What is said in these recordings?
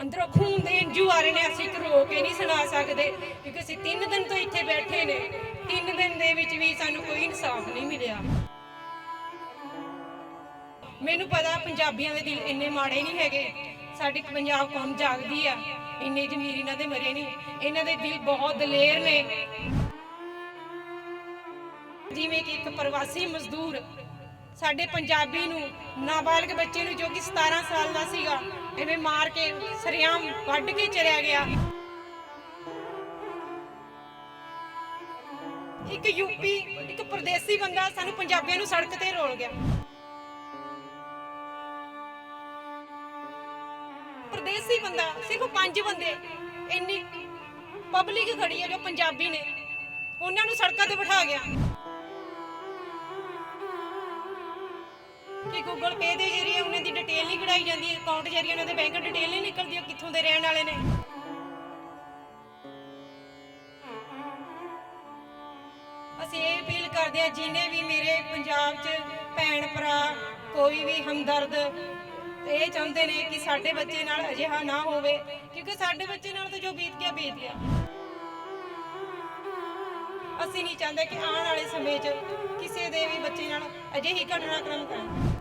ਅੰਦਰੋਂ ਖੂਨ ਦੇ ਇੰਜੂ ਆ ਰਹੇ ਨੇ ਅਸੀਂ ਇੱਕ ਰੋ ਕੇ ਨਹੀਂ ਸੁਣਾ ਸਕਦੇ, ਕਿਉਂਕਿ ਅਸੀਂ 3 ਦਿਨ ਤੋਂ ਇੱਥੇ ਬੈਠੇ ਨੇ। 3 ਦਿਨ ਦੇ ਵਿੱਚ ਵੀ ਸਾਨੂੰ ਕੋਈ ਇਨਸਾਫ ਨਹੀਂ ਮਿਲਿਆ। ਮੈਨੂੰ ਪਤਾ ਪੰਜਾਬੀਆਂ ਦੇ ਦਿਲ ਇੰਨੇ ਮਾੜੇ ਨਹੀਂ ਹੈਗੇ। ਸਾਡੀ ਪੰਜਾਬ ਕੌਮ ਜਾਗਦੀ ਆ। ਇੰਨੇ ਜ਼ਮੀਰ ਇਹਨਾਂ ਦੇ ਮਰੇ ਨਹੀਂ। ਇਹਨਾਂ ਦੇ ਦਿਲ ਬਹੁਤ ਦਲੇਰ ਨੇ। ਜਿਵੇਂ ਕਿ ਇੱਕ ਪ੍ਰਵਾਸੀ ਮਜ਼ਦੂਰ ਸਾਡੇ ਪੰਜਾਬੀ ਨੂੰ, ਨਾਬਾਲਗ ਬੱਚੇ ਨੂੰ ਜੋ ਕਿ 17 ਸਾਲ ਦਾ ਸੀਗਾ, ਐਵੇਂ ਮਾਰ ਕੇ ਸਰਿਆਮ ਵੱਢ ਕੇ ਚਲਿਆ ਗਿਆ। ਇੱਕ ਯੂਪੀ, ਇੱਕ ਪ੍ਰਦੇਸੀ ਬੰਦਾ ਸਾਨੂੰ ਪੰਜਾਬੀਆਂ ਨੂੰ ਸੜਕ ਤੇ ਰੋਲ ਗਿਆ। ਪ੍ਰਦੇਸੀ ਬੰਦਾ, ਸਿਰਫ ਪੰਜ ਬੰਦੇ, ਇੰਨੀ ਪਬਲਿਕ ਖੜੀ ਹੈ ਜੋ ਪੰਜਾਬੀ ਨੇ, ਉਹਨਾਂ ਨੂੰ ਸੜਕਾਂ ਤੇ ਬਿਠਾ ਗਿਆ। ਕਿ ਗੂਗਲ ਪੇ ਦੇ ਜਰੀਏ ਉਹਨਾਂ ਦੀ ਡਿਟੇਲ ਨਹੀਂ ਕਢਾਈ ਜਾਂਦੀ ਅਕਾਊਂਟ ਜਰੀਏ ਉਹਨਾਂ ਦੇ ਬੈਂਕ ਡਿਟੇਲ ਨਹੀਂ ਨਿਕਲਦੀ, ਉਹ ਕਿੱਥੋਂ ਦੇ ਰਹਿਣ ਵਾਲੇ ਨੇ? ਅਸੀਂ ਇਹ ਅਪੀਲ ਕਰਦੇ ਹਾਂ, ਜਿਨੇ ਵੀ ਮੇਰੇ ਪੰਜਾਬ 'ਚ ਭੈਣ ਭਰਾ, ਕੋਈ ਵੀ ਹਮਦਰਦ ਇਹ ਚਾਹੁੰਦੇ ਨੇ ਕਿ ਸਾਡੇ ਬੱਚੇ ਨਾਲ ਅਜਿਹਾ ਨਾ ਹੋਵੇ, ਕਿਉਂਕਿ ਸਾਡੇ ਬੱਚੇ ਨਾਲ ਤਾਂ ਜੋ ਬੀਤ ਗਿਆ ਬੀਤ ਗਿਆ। ਅਸੀਂ ਨਹੀਂ ਚਾਹੁੰਦੇ ਕਿ ਆਉਣ ਵਾਲੇ ਸਮੇਂ 'ਚ ਕਿਸੇ ਦੇ ਵੀ ਬੱਚੇ ਨਾਲ ਅਜਿਹੀ ਘਟਨਾਕ੍ਰਮ ਕਰਨ।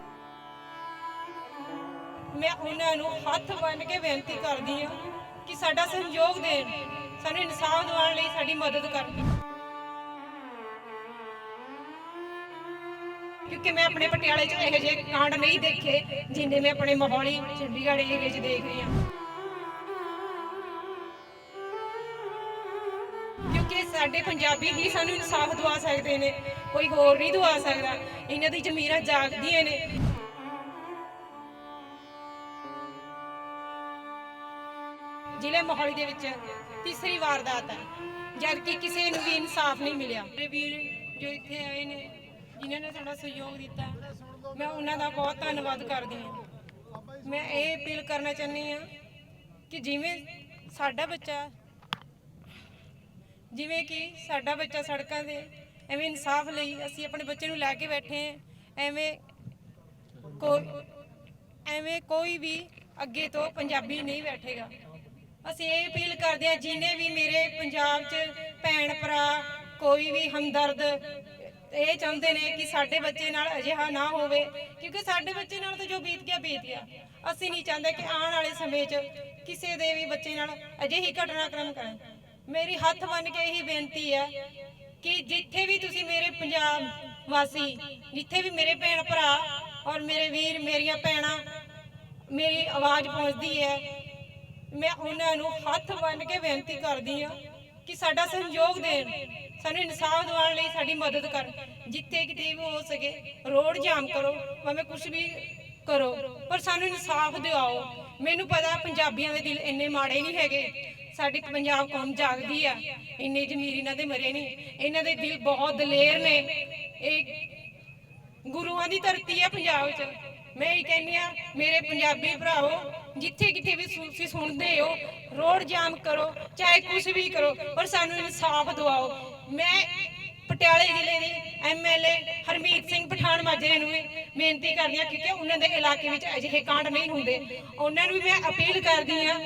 ਮੈਂ ਉਹਨਾਂ ਨੂੰ ਹੱਥ ਬੰਨ੍ਹ ਕੇ ਬੇਨਤੀ ਕਰਦੀ ਹਾਂ ਕਿ ਸਾਡਾ ਸਹਿਯੋਗ ਦੇਣ, ਸਾਨੂੰ ਇਨਸਾਫ ਦਿਵਾਉਣ ਲਈ ਸਾਡੀ ਮਦਦ ਕਰਨ। ਕਿਉਂਕਿ ਮੈਂ ਆਪਣੇ ਪਟਿਆਲੇ 'ਚ ਇਹੋ ਜਿਹੇ ਕਾਂਡ ਨਹੀਂ ਦੇਖੇ ਜਿੰਨੇ ਮੈਂ ਆਪਣੇ ਮੋਹਾਲੀ ਚੰਡੀਗੜ੍ਹ ਏਰੀਏ 'ਚ ਦੇਖ ਰਹੀ ਹਾਂ। ਕਿਉਂਕਿ ਸਾਡੇ ਪੰਜਾਬੀ ਹੀ ਸਾਨੂੰ ਇਨਸਾਫ ਦਵਾ ਸਕਦੇ ਨੇ, ਕੋਈ ਹੋਰ ਨਹੀਂ ਦਵਾ ਸਕਦਾ। ਇਹਨਾਂ ਦੀ ਜ਼ਮੀਰਾਂ ਜਾਗਦੀਆਂ ਨੇ। ਮੋਹਾਲੀ ਦੇ ਵਿੱਚ ਤੀਸਰੀ ਵਾਰਦਾਤ ਹੈ ਜਦ ਕਿ ਕਿਸੇ ਨੂੰ ਵੀ ਇਨਸਾਫ ਨਹੀਂ ਮਿਲਿਆ। ਮੇਰੇ ਵੀਰ ਜੋ ਇੱਥੇ ਆਏ ਨੇ, ਜਿਨ੍ਹਾਂ ਨੇ ਸਾਡਾ ਸਹਿਯੋਗ ਦਿੱਤਾ, ਮੈਂ ਉਹਨਾਂ ਦਾ ਬਹੁਤ ਧੰਨਵਾਦ ਕਰਦੀ ਹਾਂ। ਮੈਂ ਇਹ ਅਪੀਲ ਕਰਨਾ ਚਾਹੁੰਦੀ ਹਾਂ ਕਿ ਜਿਵੇਂ ਸਾਡਾ ਬੱਚਾ, ਜਿਵੇਂ ਕਿ ਸਾਡਾ ਬੱਚਾ ਸੜਕਾਂ ਤੇ ਐਵੇਂ ਇਨਸਾਫ ਲਈ ਅਸੀਂ ਆਪਣੇ ਬੱਚੇ ਨੂੰ ਲੈ ਕੇ ਬੈਠੇ ਹਾਂ, ਐਵੇਂ ਕੋਈ ਐਵੇਂ ਕੋਈ ਵੀ ਅੱਗੇ ਤੋਂ ਪੰਜਾਬੀ ਨਹੀਂ ਬੈਠੇਗਾ। ਅਸੀਂ ਇਹ ਅਪੀਲ ਕਰਦੇ ਹਾਂ, ਜਿਨੇ ਵੀ ਮੇਰੇ ਪੰਜਾਬ 'ਚ ਭੈਣ ਭਰਾ, ਕੋਈ ਵੀ ਹਮਦਰਦ, ਇਹ ਚਾਹੁੰਦੇ ਨੇ ਕਿ ਸਾਡੇ ਬੱਚੇ ਨਾਲ ਅਜਿਹਾ ਨਾ ਹੋਵੇ, ਕਿਉਂਕਿ ਸਾਡੇ ਬੱਚੇ ਨਾਲ ਤਾਂ ਜੋ ਬੀਤ ਗਿਆ ਬੀਤ ਗਿਆ। ਅਸੀਂ ਨਹੀਂ ਚਾਹੁੰਦੇ ਕਿ ਆਉਣ ਵਾਲੇ ਸਮੇਂ 'ਚ ਕਿਸੇ ਦੇ ਵੀ ਬੱਚੇ ਨਾਲ ਅਜਿਹੀ ਘਟਨਾਕ੍ਰਮ ਕਰਨ। ਮੇਰੀ ਹੱਥ ਬੰਨ ਕੇ ਇਹੀ ਬੇਨਤੀ ਹੈ ਕਿ ਜਿੱਥੇ ਵੀ ਤੁਸੀਂ ਮੇਰੇ ਪੰਜਾਬ ਵਾਸੀ, ਜਿੱਥੇ ਵੀ ਮੇਰੇ ਭੈਣ ਭਰਾ ਔਰ ਮੇਰੇ ਵੀਰ, ਮੇਰੀਆਂ ਭੈਣਾਂ, ਮੇਰੀ ਆਵਾਜ਼ ਪਹੁੰਚਦੀ ਹੈ ਮੈਂ ਉਹਨਾਂ ਨੂੰ ਹੱਥ ਬੰਨ ਕੇ ਬੇਨਤੀ ਕਰਦੀ ਹਾਂ ਕਿ ਸਾਡਾ ਸਹਿਯੋਗ ਦੇਣ, ਸਾਨੂੰ ਇਨਸਾਫ ਦਿਵਾਉਣ ਲਈ ਸਾਡੀ ਮਦਦ ਕਰਨ। ਜਿੱਥੇ ਕਿਤੇ ਵੀ ਹੋ ਸਕੇ ਰੋਡ ਜਾਮ ਕਰੋ, ਭਾਵੇਂ ਕੁਝ ਵੀ ਕਰੋ, ਪਰ ਸਾਨੂੰ ਇਨਸਾਫ ਦਿਵਾਓ। ਮੈਨੂੰ ਪਤਾ ਪੰਜਾਬੀਆਂ ਦੇ ਦਿਲ ਇੰਨੇ ਮਾੜੇ ਨਹੀਂ ਹੈਗੇ। ਸਾਡੀ ਪੰਜਾਬ ਕੌਮ ਜਾਗਦੀ ਆ। ਇੰਨੇ ਜ਼ਮੀਰ ਇਹਨਾਂ ਦੇ ਮਰੇ ਨਹੀਂ। ਇਹਨਾਂ ਦੇ ਦਿਲ ਬਹੁਤ ਦਲੇਰ ਨੇ। ਇਹ ਗੁਰੂਆਂ ਦੀ ਧਰਤੀ ਹੈ ਪੰਜਾਬ 'ਚ। ਮੈਂ ਇਹ ਕਹਿੰਦੀ ਆ ਮੇਰੇ ਪੰਜਾਬੀ ਭਰਾਵੋ ਜਿੱਥੇ ਕਿਤੇ ਵੀ ਤੁਸੀਂ ਸੁਣਦੇ ਹੋ ਰੋਡ ਜਾਮ ਕਰੋ, ਚਾਹੇ ਕੁਝ ਵੀ ਕਰੋ, ਪਰ ਸਾਨੂੰ ਇਨਸਾਫ ਦਿਵਾਓ। ਮੈਂ ਪਟਿਆਲੇ ਜ਼ਿਲ੍ਹੇ ਦੀ ਐਮਐਲਏ ਹਰਮੀਤ ਸਿੰਘ ਪਠਾਨ ਮਾਜਰੇ ਨੂੰ ਬੇਨਤੀ ਕਰਦੀ ਹਾਂ, ਕਿਉਂਕਿ ਉਹਨਾਂ ਦੇ ਇਲਾਕੇ ਵਿੱਚ ਅਜਿਹੇ ਕਾਂਡ ਨਹੀਂ ਹੁੰਦੇ। ਉਹਨਾਂ ਨੂੰ ਵੀ ਮੈਂ ਅਪੀਲ ਕਰਦੀ ਹਾਂ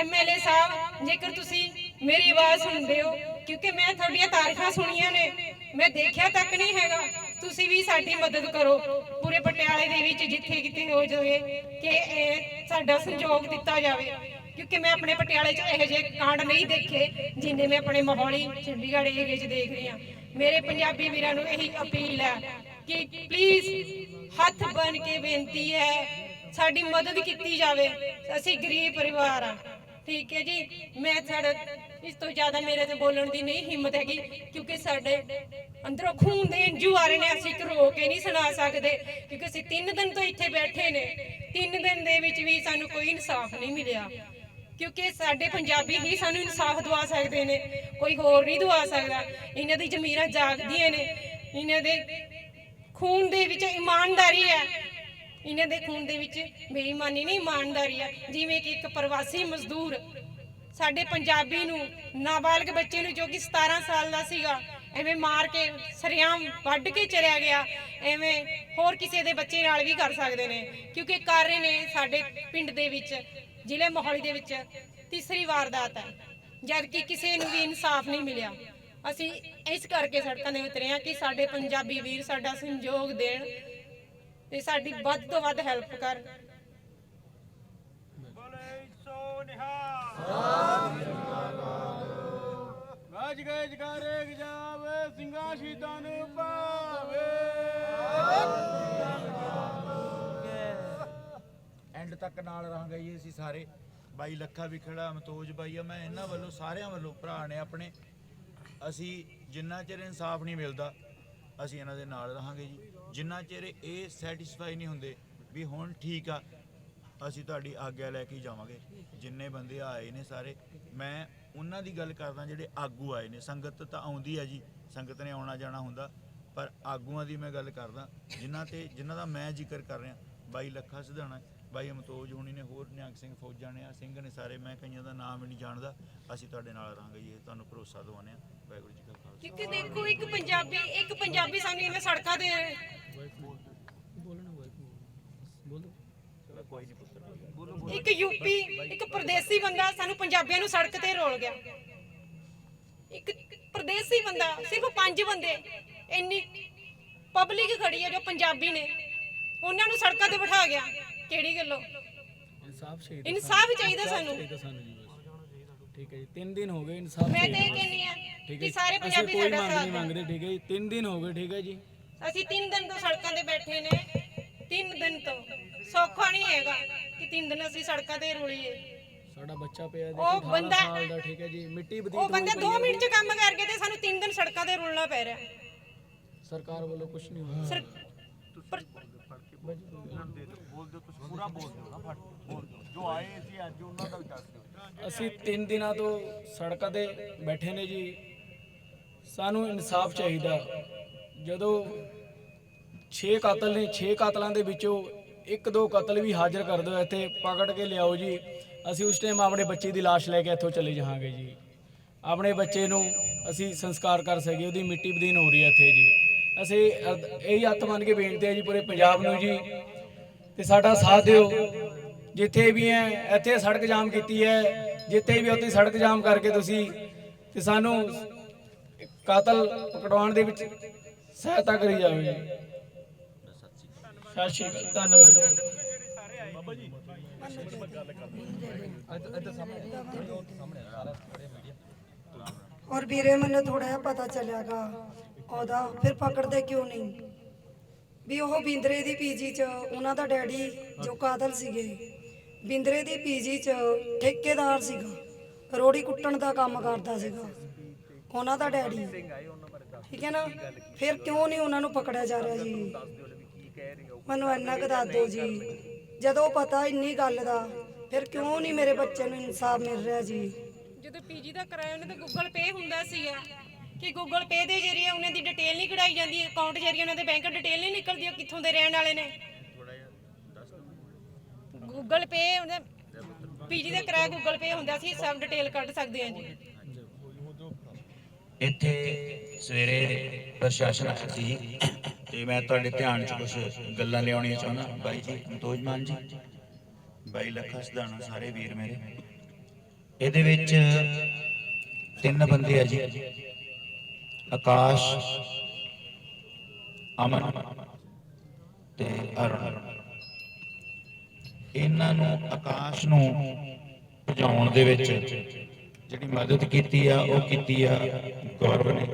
ਐਮਐਲਏ ਸਾਹਿਬ, ਜੇਕਰ ਤੁਸੀਂ ਮੇਰੀ ਆਵਾਜ਼ ਸੁਣਦੇ ਹੋ, ਕਿਉਂਕਿ ਮੈਂ ਤੁਹਾਡੀਆਂ ਤਾਰੀਖਾਂ ਸੁਣੀਆਂ ਨੇ, ਮੈਂ ਦੇਖਿਆ ਤੱਕ ਨਹੀਂ ਹੈਗਾ। ਤੁਸੀਂ ਵੀ ਸਾਡੀ ਮਦਦ ਕਰੋ। ਪੂਰੇ ਪਟਿਆਲੇ ਦੇ ਵਿੱਚ ਜਿੱਥੇ ਕਿਤੇ ਹੋ ਜਾਵੇ ਕਿ ਇਹ ਸਾਡਾ ਸਹਿਯੋਗ ਦਿੱਤਾ ਜਾਵੇ। ਕਿਉਂਕਿ ਮੈਂ ਆਪਣੇ ਪਟਿਆਲੇ 'ਚ ਇਹੋ ਜਿਹੇ ਕਾਂਡ ਨਹੀਂ ਦੇਖੇ, ਜਿੰਨੇ ਮੈਂ ਆਪਣੇ ਮੋਹਾਲੀ ਚੰਡੀਗੜ੍ਹ ਏਰੀਏ 'ਚ ਦੇਖ ਰਹੀ ਹਾਂ। ਮੇਰੇ ਪੰਜਾਬੀ ਵੀਰਾਂ ਨੂੰ ਇਹੀ ਅਪੀਲ ਹੈ ਕਿ ਪਲੀਜ਼ ਹੱਥ ਬਨ ਕੇ ਬੇਨਤੀ ਹੈ, ਸਾਡੀ ਮਦਦ ਕੀਤੀ ਜਾਵੇ। ਅਸੀਂ ਗਰੀਬ ਪਰਿਵਾਰ ਆ ਠੀਕ ਹੈ ਜੀ? ਮੈਂ ਸਾਡਾ ਇਸ ਤੋਂ ਜ਼ਿਆਦਾ ਮੇਰੇ ਤੇ ਬੋਲਣ ਦੀ ਨਹੀਂ ਹਿੰਮਤ ਹੈਗੀ, ਕਿਉਂਕਿ ਸਾਡੇ ਅੰਦਰੋਂ ਖੂਨ ਦੇ ਇੰਜੂ ਆ ਰਹੇ ਨੇ ਅਸੀਂ ਇੱਕ ਰੋ ਕੇ ਨਹੀਂ ਸੁਣਾ ਸਕਦੇ, ਕਿਉਂਕਿ ਅਸੀਂ 3 ਦਿਨ ਤੋਂ ਇੱਥੇ ਬੈਠੇ ਨੇ 3 ਦਿਨ ਦੇ ਵਿੱਚ ਵੀ ਸਾਨੂੰ ਕੋਈ ਇਨਸਾਫ ਨਹੀਂ ਮਿਲਿਆ। ਕਿਉਂਕਿ ਸਾਡੇ ਪੰਜਾਬੀ ਹੀ ਸਾਨੂੰ ਇਨਸਾਫ ਦਵਾ ਸਕਦੇ ਨੇ, ਕੋਈ ਹੋਰ ਨਹੀਂ ਦਵਾ ਸਕਦਾ। ਇਹਨਾਂ ਦੀ ਜ਼ਮੀਰਾਂ ਜਾਗਦੀਆਂ ਨੇ, ਇਹਨਾਂ ਦੇ ਖੂਨ ਦੇ ਵਿੱਚ ਇਮਾਨਦਾਰੀ ਹੈ। ਇਹਨਾਂ ਦੇ ਖੂਨ ਦੇ ਵਿੱਚ ਬੇਈਮਾਨੀ ਨਹੀਂ, ਇਮਾਨਦਾਰੀ ਹੈ। ਜਿਵੇਂ ਕਿ ਇੱਕ ਪ੍ਰਵਾਸੀ ਮਜ਼ਦੂਰ ਸਾਡੇ ਪੰਜਾਬੀ ਨੂੰ, ਨਾਬਾਲਗ ਬੱਚੇ ਨੂੰ ਜੋ ਕਿ 17 ਸਾਲ ਦਾ ਸੀਗਾ, ਐਵੇਂ ਮਾਰ ਕੇ ਸਰਿਆਮ ਵੱਢ ਕੇ ਚਲਿਆ ਗਿਆ, ਐਵੇਂ ਹੋਰ ਕਿਸੇ ਦੇ ਬੱਚੇ ਨਾਲ ਵੀ ਕਰ ਸਕਦੇ ਨੇ। ਕਿਉਂਕਿ ਕਰ ਰਹੇ ਨੇ ਸਾਡੇ ਪਿੰਡ ਦੇ ਵਿੱਚ, ਜ਼ਿਲ੍ਹੇ ਮੋਹਾਲੀ ਦੇ ਵਿੱਚ ਤੀਸਰੀ ਵਾਰਦਾਤ ਹੈ। ਜਦ ਕਿ ਕਿਸੇ ਨੂੰ ਵੀ ਇਨਸਾਫ ਨਹੀਂ ਮਿਲਿਆ। ਅਸੀਂ ਇਸ ਕਰਕੇ ਸੜਕਾਂ ਦੇ ਉਤਰੇ ਹਾਂ ਕਿ ਸਾਡੇ ਪੰਜਾਬੀ ਵੀਰ ਸਾਡਾ ਸੰਯੋਗ ਦੇਣ ਤੇ ਸਾਡੀ ਵੱਧ ਤੋਂ ਵੱਧ ਹੈਲਪ ਕਰਨ ਬੋਲੇ ਸੋ ਨਿਹਾਲ। ਗੱਜ ਗਏ ਜਕਾਰੇ ਗਜਾਵੇ ਸਿੰਘਾਂ ਸ਼ਹੀਦਾਂ ਨੂੰ ਪਾਵੇ ਐਂਡ ਤੱਕ ਨਾਲ ਰਹਾਂਗੇ ਜੀ ਅਸੀਂ ਸਾਰੇ। ਬਾਈ ਲੱਖਾ ਵੀ ਖੜਾ ਮਤੋਜ ਬਾਈ ਆ, ਮੈਂ ਇਹਨਾਂ ਵੱਲੋਂ, ਸਾਰਿਆਂ ਵੱਲੋਂ ਭਰਾ ਨੇ ਆਪਣੇ। ਅਸੀਂ ਜਿੰਨਾ ਚਿਰ ਇਨਸਾਫ ਨਹੀਂ ਮਿਲਦਾ, ਅਸੀਂ ਇਹਨਾਂ ਦੇ ਨਾਲ ਰਹਾਂਗੇ ਜੀ। ਜਿੰਨਾ ਚਿਰ ਇਹ ਸੈਟੀਸਫਾਈ ਨਹੀਂ ਹੁੰਦੇ ਵੀ ਹੁਣ ਠੀਕ ਆ ਅਸੀਂ ਤੁਹਾਡੀ ਆਗਿਆ ਲੈ ਕੇ ਹੀ ਜਾਵਾਂਗੇ। ਜਿੰਨੇ ਬੰਦੇ ਆਏ ਨੇ ਸਾਰੇ ਮੈਂ ਉਹਨਾਂ ਦੀ ਗੱਲ ਕਰਦਾ ਜਿਹੜੇ ਆਗੂ ਆਏ ਨੇ। ਸੰਗਤ ਤਾਂ ਆਉਂਦੀ ਆ ਜੀ ਸੰਗਤ ਨੇ ਆਉਣਾ ਜਾਣਾ ਹੁੰਦਾ ਪਰ ਆਗੂਆਂ ਦੀ ਮੈਂ ਗੱਲ ਕਰਦਾ ਜਿਨ੍ਹਾਂ ਤੇ ਜਿਨ੍ਹਾਂ ਦਾ ਮੈਂ ਜ਼ਿਕਰ ਕਰ ਰਿਹਾ ਬਾਈ ਲੱਖਾ ਸਿਧਾਣਾ ਬਾਈ ਅਮਤੋਜ ਹੋਣੀ ਨੇ ਹੋਰ ਨਿਹੰਗ ਸਿੰਘ ਫੌਜਾਂ ਨੇ ਆ ਸਿੰਘ ਨੇ ਸਾਰੇ ਮੈਂ ਕਈਆਂ ਦਾ ਨਾਮ ਵੀ ਨਹੀਂ ਜਾਣਦਾ ਅਸੀਂ ਤੁਹਾਡੇ ਨਾਲ ਰਹਾਂਗੇ ਜੀ ਇਹ ਤੁਹਾਨੂੰ ਭਰੋਸਾ ਦਵਾਉਂਦੇ ਆ ਵਾਹਿਗੁਰੂ ਜੀ ਕਾ ਖਾਲਸਾ। ਕਿਉਂਕਿ ਦੇਖੋ ਇੱਕ ਪੰਜਾਬੀ ਇੱਕ ਪੰਜਾਬੀ ਸਾਨੂੰ ਇਵੇਂ ਸੜਕਾਂ ਤੇ ਇੱਕ ਯੂਪੀ ਇੱਕ ਪ੍ਰਦੇਸੀ ਬੰਦਾ ਸਾਨੂੰ ਪੰਜਾਬੀਆਂ ਨੂੰ ਸੜਕ ਤੇ ਰੋਲ ਗਿਆ। ਇੱਕ ਪ੍ਰਦੇਸੀ ਬੰਦਾ ਸਿਰਫ ਪੰਜ ਬੰਦੇ ਇੰਨੀ ਪਬਲਿਕ ਖੜੀ ਹੈ ਜੋ ਪੰਜਾਬੀ ਨੇ ਉਹਨਾਂ ਨੂੰ ਸੜਕਾਂ ਤੇ ਬਿਠਾ ਗਿਆ। ਕਿਹੜੀ ਗੱਲੋਂ? ਇਨਸਾਫ ਚਾਹੀਦਾ ਇਨਸਾਫ ਚਾਹੀਦਾ ਸਾਨੂੰ। ਠੀਕ ਹੈ ਜੀ 3 ਦਿਨ ਹੋ ਗਏ ਇਨਸਾਫ ਮੈਂ ਤਾਂ ਇਹ ਕਹਿੰਨੀ ਆ ਕਿ ਸਾਰੇ ਪੰਜਾਬੀ ਸਾਡਾ ਸਾਥ। ਮੰਗਦੇ ਠੀਕ ਹੈ ਜੀ 3 ਦਿਨ ਹੋ ਗਏ ਠੀਕ ਹੈ ਜੀ। ਅਸੀਂ 3 ਦਿਨ ਤੋਂ ਸੜਕਾਂ ਤੇ ਬੈਠੇ ਨੇ। 3 ਦਿਨ ਤੋਂ। ਸੌਖਾ ਨਹੀਂ ਹੈਗਾ ਕਿ 3 ਦਿਨ ਅਸੀਂ ਸੜਕਾਂ ਤੇ ਰੁਲੀਏ। ਸਾਡਾ ਬੱਚਾ ਪਿਆ ਉਹ ਦੇਖੋ 18 ਬੰਦਾ- ਸਾਲ ਦਾ ਠੀਕ ਹੈ ਜੀ ਮਿੱਟੀ ਬਦੀਤ ਉਹ ਬੰਦਾ ਹੋਈ 2 ਪਈ ਹੈ। ਮਿੰਟ ਚ ਕੰਮ ਕਰਕੇ ਤੇ ਸਾਨੂੰ 3 ਦਿਨ ਸੜਕਾਂ ਤੇ ਰੁਲਣਾ ਪੈ ਰਿਹਾ। ਸਰਕਾਰ ਵੱਲੋਂ ਕੁਝ ਨਹੀਂ ਹੋਇਆ। ਸਰ ਪਰ ਅਸੀਂ 3 ਦਿਨਾਂ ਤੋਂ ਸੜਕਾਂ ਤੇ ਬੈਠੇ ਨੇ ਜੀ। ਸਾਨੂੰ ਇਨਸਾਫ ਚਾਹੀਦਾ। ਜਦੋਂ 6 ਕਾਤਲ ਨੇ 6 ਕਾਤਲਾਂ ਦੇ ਵਿੱਚੋਂ ਇੱਕ ਦੋ ਕਤਲ ਵੀ ਹਾਜ਼ਰ ਕਰ ਦਿਓ, ਇੱਥੇ ਪਕੜ ਕੇ ਲਿਆਓ ਜੀ। ਅਸੀਂ ਉਸ ਟਾਈਮ ਆਪਣੇ ਬੱਚੇ ਦੀ ਲਾਸ਼ ਲੈ ਕੇ ਇੱਥੋਂ ਚਲੇ ਜਾਵਾਂਗੇ ਜੀ। ਆਪਣੇ ਬੱਚੇ ਨੂੰ ਅਸੀਂ ਸੰਸਕਾਰ ਕਰ ਸਕੀਏ, ਉਹਦੀ ਮਿੱਟੀ ਬਦੀਨ ਹੋ ਰਹੀ ਹੈ ਇੱਥੇ ਜੀ। ਅਸੀਂ ਇਹੀ ਹੱਥ ਮੰਨ ਕੇ ਬੇਨਤੀ ਹੈ ਜੀ ਪੂਰੇ ਪੰਜਾਬ ਨੂੰ ਜੀ, ਤੇ ਸਾਡਾ ਸਾਥ ਦਿਓ। ਜਿੱਥੇ ਵੀ ਹੈ, ਇੱਥੇ ਸੜਕ ਜਾਮ ਕੀਤੀ ਹੈ, ਜਿੱਥੇ ਵੀ ਉੱਥੇ ਸੜਕ ਜਾਮ ਕਰਕੇ ਤੁਸੀਂ ਤੇ ਸਾਨੂੰ ਕਾਤਲ ਪਕੜਵਾਉਣ ਦੇ ਵਿੱਚ ਸਹਾਇਤਾ ਕਰੀ ਜਾਵੇ ਜੀ। ਸਤਿ ਸ਼੍ਰੀ ਅਕਾਲ, ਧੰਨਵਾਦ। ਜੀ ਔਰ ਵੀਰੇ, ਮੈਨੂੰ ਥੋੜਾ ਜਿਹਾ ਪਤਾ ਚੱਲਿਆਗਾ ਉਹਦਾ, ਫਿਰ ਪਕੜਦੇ ਕਿਉਂ ਨਹੀਂ? ਵੀ ਉਹ ਬਿੰਦਰੇ ਦੀ ਪੀਜੀ ਚ ਉਹਨਾਂ ਦਾ ਡੈਡੀ ਜੋ ਕਾਤਲ ਸੀਗੇ, ਬਿੰਦਰੇ ਦੀ ਪੀਜੀ ਚ ਠੇਕੇਦਾਰ ਸੀਗਾ, ਰੋੜੀ ਕੁੱਟਣ ਦਾ ਕੰਮ ਕਰਦਾ ਸੀਗਾ, ਉਹਨਾਂ ਦਾ ਡੈਡੀ। ਠੀਕ ਹੈ ਨਾ? ਫਿਰ ਕਿਉਂ ਨਹੀਂ ਉਹਨਾਂ ਨੂੰ ਪਕੜਿਆ ਜਾ ਰਿਹਾ ਜੀ? ਮੈਨੂੰ ਇੰਨਾ ਕੁ ਦੱਸ ਦਿਓ ਜੀ। ਜਦੋਂ ਪਤਾ ਇੰਨੀ ਗੱਲ ਦਾ ਫਿਰ ਕਿਉਂ ਨਹੀਂ ਮੇਰੇ ਬੱਚੇ ਨੂੰ ਇਨਸਾਫ ਮਿਲ ਰਿਹਾ ਜੀ? ਜਦੋਂ ਪੀਜੀ ਦਾ ਕਰਾਇਆ ਉਹਨੇ ਤਾਂ ਗੂਗਲ ਪੇ ਹੁੰਦਾ ਸੀਗਾ ਕਿ ਗੂਗਲ ਪੇ ਦੇ ਜਰੀਏ ਉਹਨਾਂ ਦੀ ਡਿਟੇਲ ਨਹੀਂ ਕਢਾਈ ਜਾਂਦੀ ਅਕਾਊਂਟ ਜਰੀਏ ਉਹਨਾਂ ਦੇ ਬੈਂਕ ਡਿਟੇਲ ਨਹੀਂ ਨਿਕਲਦੀ ਉਹ ਕਿੱਥੋਂ ਦੇ ਰਹਿਣ ਵਾਲੇ ਨੇ? ਗੂਗਲ ਪੇ ਉਹਨੇ ਪੀਜੀ ਦਾ ਕਿਰਾਇਆ ਗੂਗਲ ਪੇ ਹੁੰਦਾ ਸੀ ਸਭ ਡਿਟੇਲ ਕੱਢ ਸਕਦੇ ਹਾਂ ਜੀ। ਇੱਥੇ ਸਵੇਰੇ ਪ੍ਰਸ਼ਾਸਨ ਸੀ ਤੇ ਮੈਂ ਤੁਹਾਡੇ ਧਿਆਨ 'ਚ ਕੁਝ ਗੱਲਾਂ ਲਿਆਉਣੀਆਂ ਚਾਹੁੰਦਾ। ਬਾਈ ਜੀ ਮਤੋਜ ਮਾਨ ਜੀ। ਬਾਈ ਲੱਖਾ ਸਦਾਣਾ ਸਾਰੇ ਵੀਰ ਮੇਰੇ। ਇਹਦੇ ਵਿੱਚ ਤਿੰਨ ਬੰਦੇ ਆ ਜੀ। ਆਕਾਸ਼, ਅਮਨ ਤੇ ਅਰੁਣ। ਇਹਨਾਂ ਨੂੰ ਆਕਾਸ਼ ਨੂੰ ਭਜਾਉਣ ਦੇ ਵਿੱਚ ਜਿਹੜੀ ਮਦਦ ਕੀਤੀ ਆ, ਉਹ ਕੀਤੀ ਆ ਗੌਰਵ ਨੇ।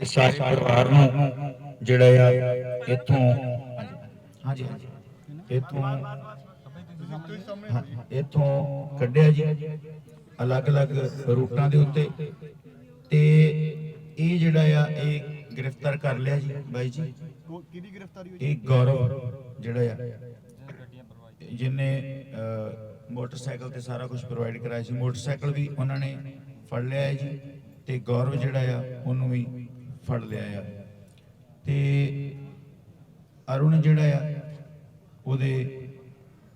ਇਹ ਸਾਰੇ ਪਰਿਵਾਰ ਨੂੰ ਜਿਹੜਾ ਆ ਇੱਥੋਂ ਹਾਂਜੀ ਹਾਂਜੀ। ਇੱਥੋਂ ਹਾਂ, ਇੱਥੋਂ ਕੱਢਿਆ ਜੀ ਅਲੱਗ-ਅਲੱਗ ਰੂਟਾਂ ਦੇ ਉੱਤੇ। ਤੇ ਇਹ ਜਿਹੜਾ ਆ ਇਹ ਗ੍ਰਿਫਤਾਰ ਕਰ ਲਿਆ ਜੀ ਬਾਈ ਜੀ। ਕਿਹਦੀ ਗ੍ਰਿਫਤਾਰੀ ਹੋਈ ਇਹ ਗੌਰਵ ਜਿਹੜਾ ਆ। ਜਿਨੇ ਮੋਟਰਸਾਈਕਲ ਤੇ ਸਾਰਾ ਕੁਝ ਪ੍ਰੋਵਾਈਡ ਕਰਾਇਆ ਸੀ। ਮੋਟਰਸਾਈਕਲ ਵੀ ਉਹਨਾਂ ਨੇ ਫੜ ਲਿਆ ਹੈ ਜੀ। ਤੇ ਗੌਰਵ ਜਿਹੜਾ ਆ ਉਹਨੂੰ ਵੀ ਫੜ ਲਿਆ ਆ। ਤੇ ਅਰੁਣ ਜਿਹੜਾ ਆ, ਉਹਦੇ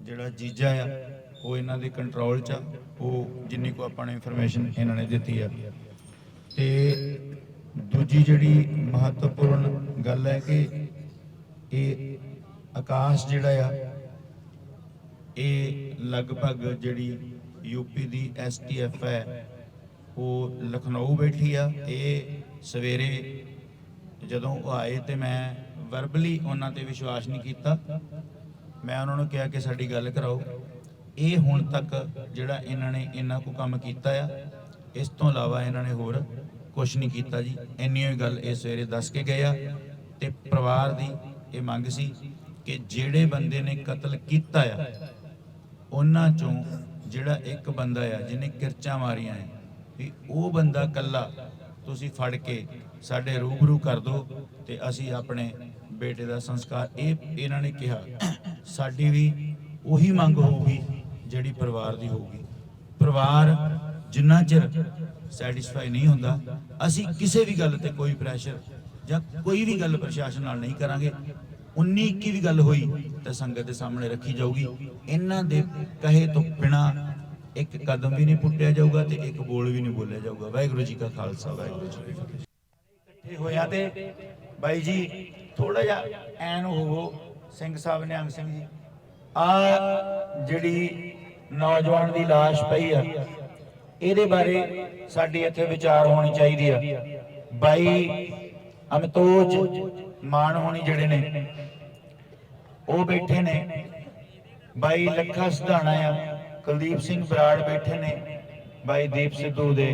ਜਿਹੜਾ ਜੀਜਾ ਆ, ਉਹ ਇਹਨਾਂ ਦੇ ਕੰਟਰੋਲ 'ਚ ਆ। ਉਹ ਜਿੰਨੀ ਕੋ ਆਪਾਂ ਨੇ ਇਨਫੋਰਮੇਸ਼ਨ ਇਹਨਾਂ ਨੇ ਦਿੱਤੀ ਆ। ਤੇ ਦੂਜੀ ਜਿਹੜੀ ਮਹੱਤਵਪੂਰਨ ਗੱਲ ਹੈ ਕਿ ਇਹ ਆਕਾਸ਼ ਜਿਹੜਾ ਆ, ਇਹ ਲਗਭਗ ਜਿਹੜੀ ਯੂਪੀ ਦੀ ਐਸਟੀਐਫ ਹੈ, ਉਹ ਲਖਨਊ ਬੈਠੀ ਆ। ਇਹ ਸਵੇਰੇ ਜਦੋਂ ਉਹ ਆਏ ਤੇ ਮੈਂ ਵਰਬਲੀ ਉਹਨਾਂ ਤੇ ਵਿਸ਼ਵਾਸ ਨਹੀਂ ਕੀਤਾ। ਮੈਂ ਉਹਨਾਂ ਨੂੰ ਕਿਹਾ ਕਿ ਸਾਡੀ ਗੱਲ ਕਰਾਓ। ਇਹ ਹੁਣ ਤੱਕ ਜਿਹੜਾ ਇਹਨਾਂ ਨੇ ਇੰਨਾ ਕੋ ਕੰਮ ਕੀਤਾ ਆ, ਇਸ ਤੋਂ ਇਲਾਵਾ ਇਹਨਾਂ ਨੇ ਹੋਰ ਕੁਝ ਨਹੀਂ ਕੀਤਾ ਜੀ। ਇੰਨੀ ਹੀ ਗੱਲ ਇਹ ਸਵੇਰੇ ਦੱਸ ਕੇ ਗਏ ਆ ਤੇ ਪਰਿਵਾਰ ਦੀ ਇਹ ਮੰਗ ਸੀ ਕਿ ਜਿਹੜੇ ਬੰਦੇ ਨੇ ਕਤਲ ਕੀਤਾ ਆ, ਉਹਨਾਂ ਚੋਂ ਜਿਹੜਾ ਇੱਕ ਬੰਦਾ ਆ, ਜਿਹਨੇ ਕਿਰਚਾਂ ਮਾਰੀਆਂ ਹੈ ਵੀ ਉਹ ਬੰਦਾ ਕੱਲਾ ਤੁਸੀਂ ਫੜ ਕੇ ਸਾਡੇ ਰੂਬਰੂ ਕਰ ਦਿਓ ਤੇ ਅਸੀਂ ਆਪਣੇ ਬੇਟੇ ਦਾ ਸੰਸਕਾਰ, ਇਹ ਇਹਨਾਂ ਨੇ ਕਿਹਾ। ਸਾਡੀ ਵੀ ਉਹੀ ਮੰਗ ਹੋਊਗੀ ਜਿਹੜੀ ਪਰਿਵਾਰ ਦੀ ਹੋਊਗੀ। ਪਰਿਵਾਰ ਜਿੰਨਾ ਚਿਰ ਸੈਟੀਸਫਾਈ ਨਹੀਂ ਹੁੰਦਾ, ਅਸੀਂ ਕਿਸੇ ਵੀ ਗੱਲ ਤੇ ਕੋਈ ਪ੍ਰੈਸ਼ਰ ਜਾਂ ਕੋਈ ਵੀ ਗੱਲ ਪ੍ਰਸ਼ਾਸਨ ਨਾਲ ਨਹੀਂ ਕਰਾਂਗੇ 19 21 ਵੀ ਗੱਲ ਹੋਈ ਤਾਂ ਸੰਗਤ ਦੇ ਸਾਹਮਣੇ ਰੱਖੀ ਜਾਊਗੀ। ਇਹਨਾਂ ਦੇ ਕਹੇ ਤੋਂ ਬਿਨਾ ਇੱਕ ਕਦਮ ਵੀ ਨਹੀਂ ਪੁੱਟਿਆ ਜਾਊਗਾ ਤੇ ਇੱਕ ਬੋਲ ਵੀ ਨਹੀਂ ਬੋਲਿਆ ਜਾਊਗਾ। ਵਾਹਿਗੁਰੂ ਜੀ ਕਾ ਖਾਲਸਾ, ਵਾਹਿਗੁਰੂ ਜੀ ਕੀ ਫਤਿਹ। ਇਕੱਠੇ ਹੋਇਆ ਤੇ ਬਾਈ ਜੀ ਥੋੜਾ ਜਿਹਾ ਐਨ ਹੋਵੋ, ਸਿੰਘ ਸਾਹਿਬ ਨਿਹੰਗ ਸਿੰਘ ਜੀ। ਆ ਜਿਹੜੀ ਨੌਜਵਾਨ ਦੀ ਲਾਸ਼ ਪਈ ਆ, ਇਹਦੇ ਬਾਰੇ ਸਾਡੀ ਇੱਥੇ ਵਿਚਾਰ ਹੋਣੀ ਚਾਹੀਦੀ ਆ। ਬਾਈ ਅਮਤੋਜ ਮਾਨ ਹੋਣੀ ਜਿਹੜੇ ਨੇ, ਉਹ ਬੈਠੇ ਨੇ। ਬਾਈ ਲੱਖਾ ਸਿਧਾਣਾ ਆ, ਕੁਲਦੀਪ ਸਿੰਘ ਬਰਾੜ ਬੈਠੇ ਨੇ। ਬਾਈ ਦੀਪ ਸਿੱਧੂ ਦੇ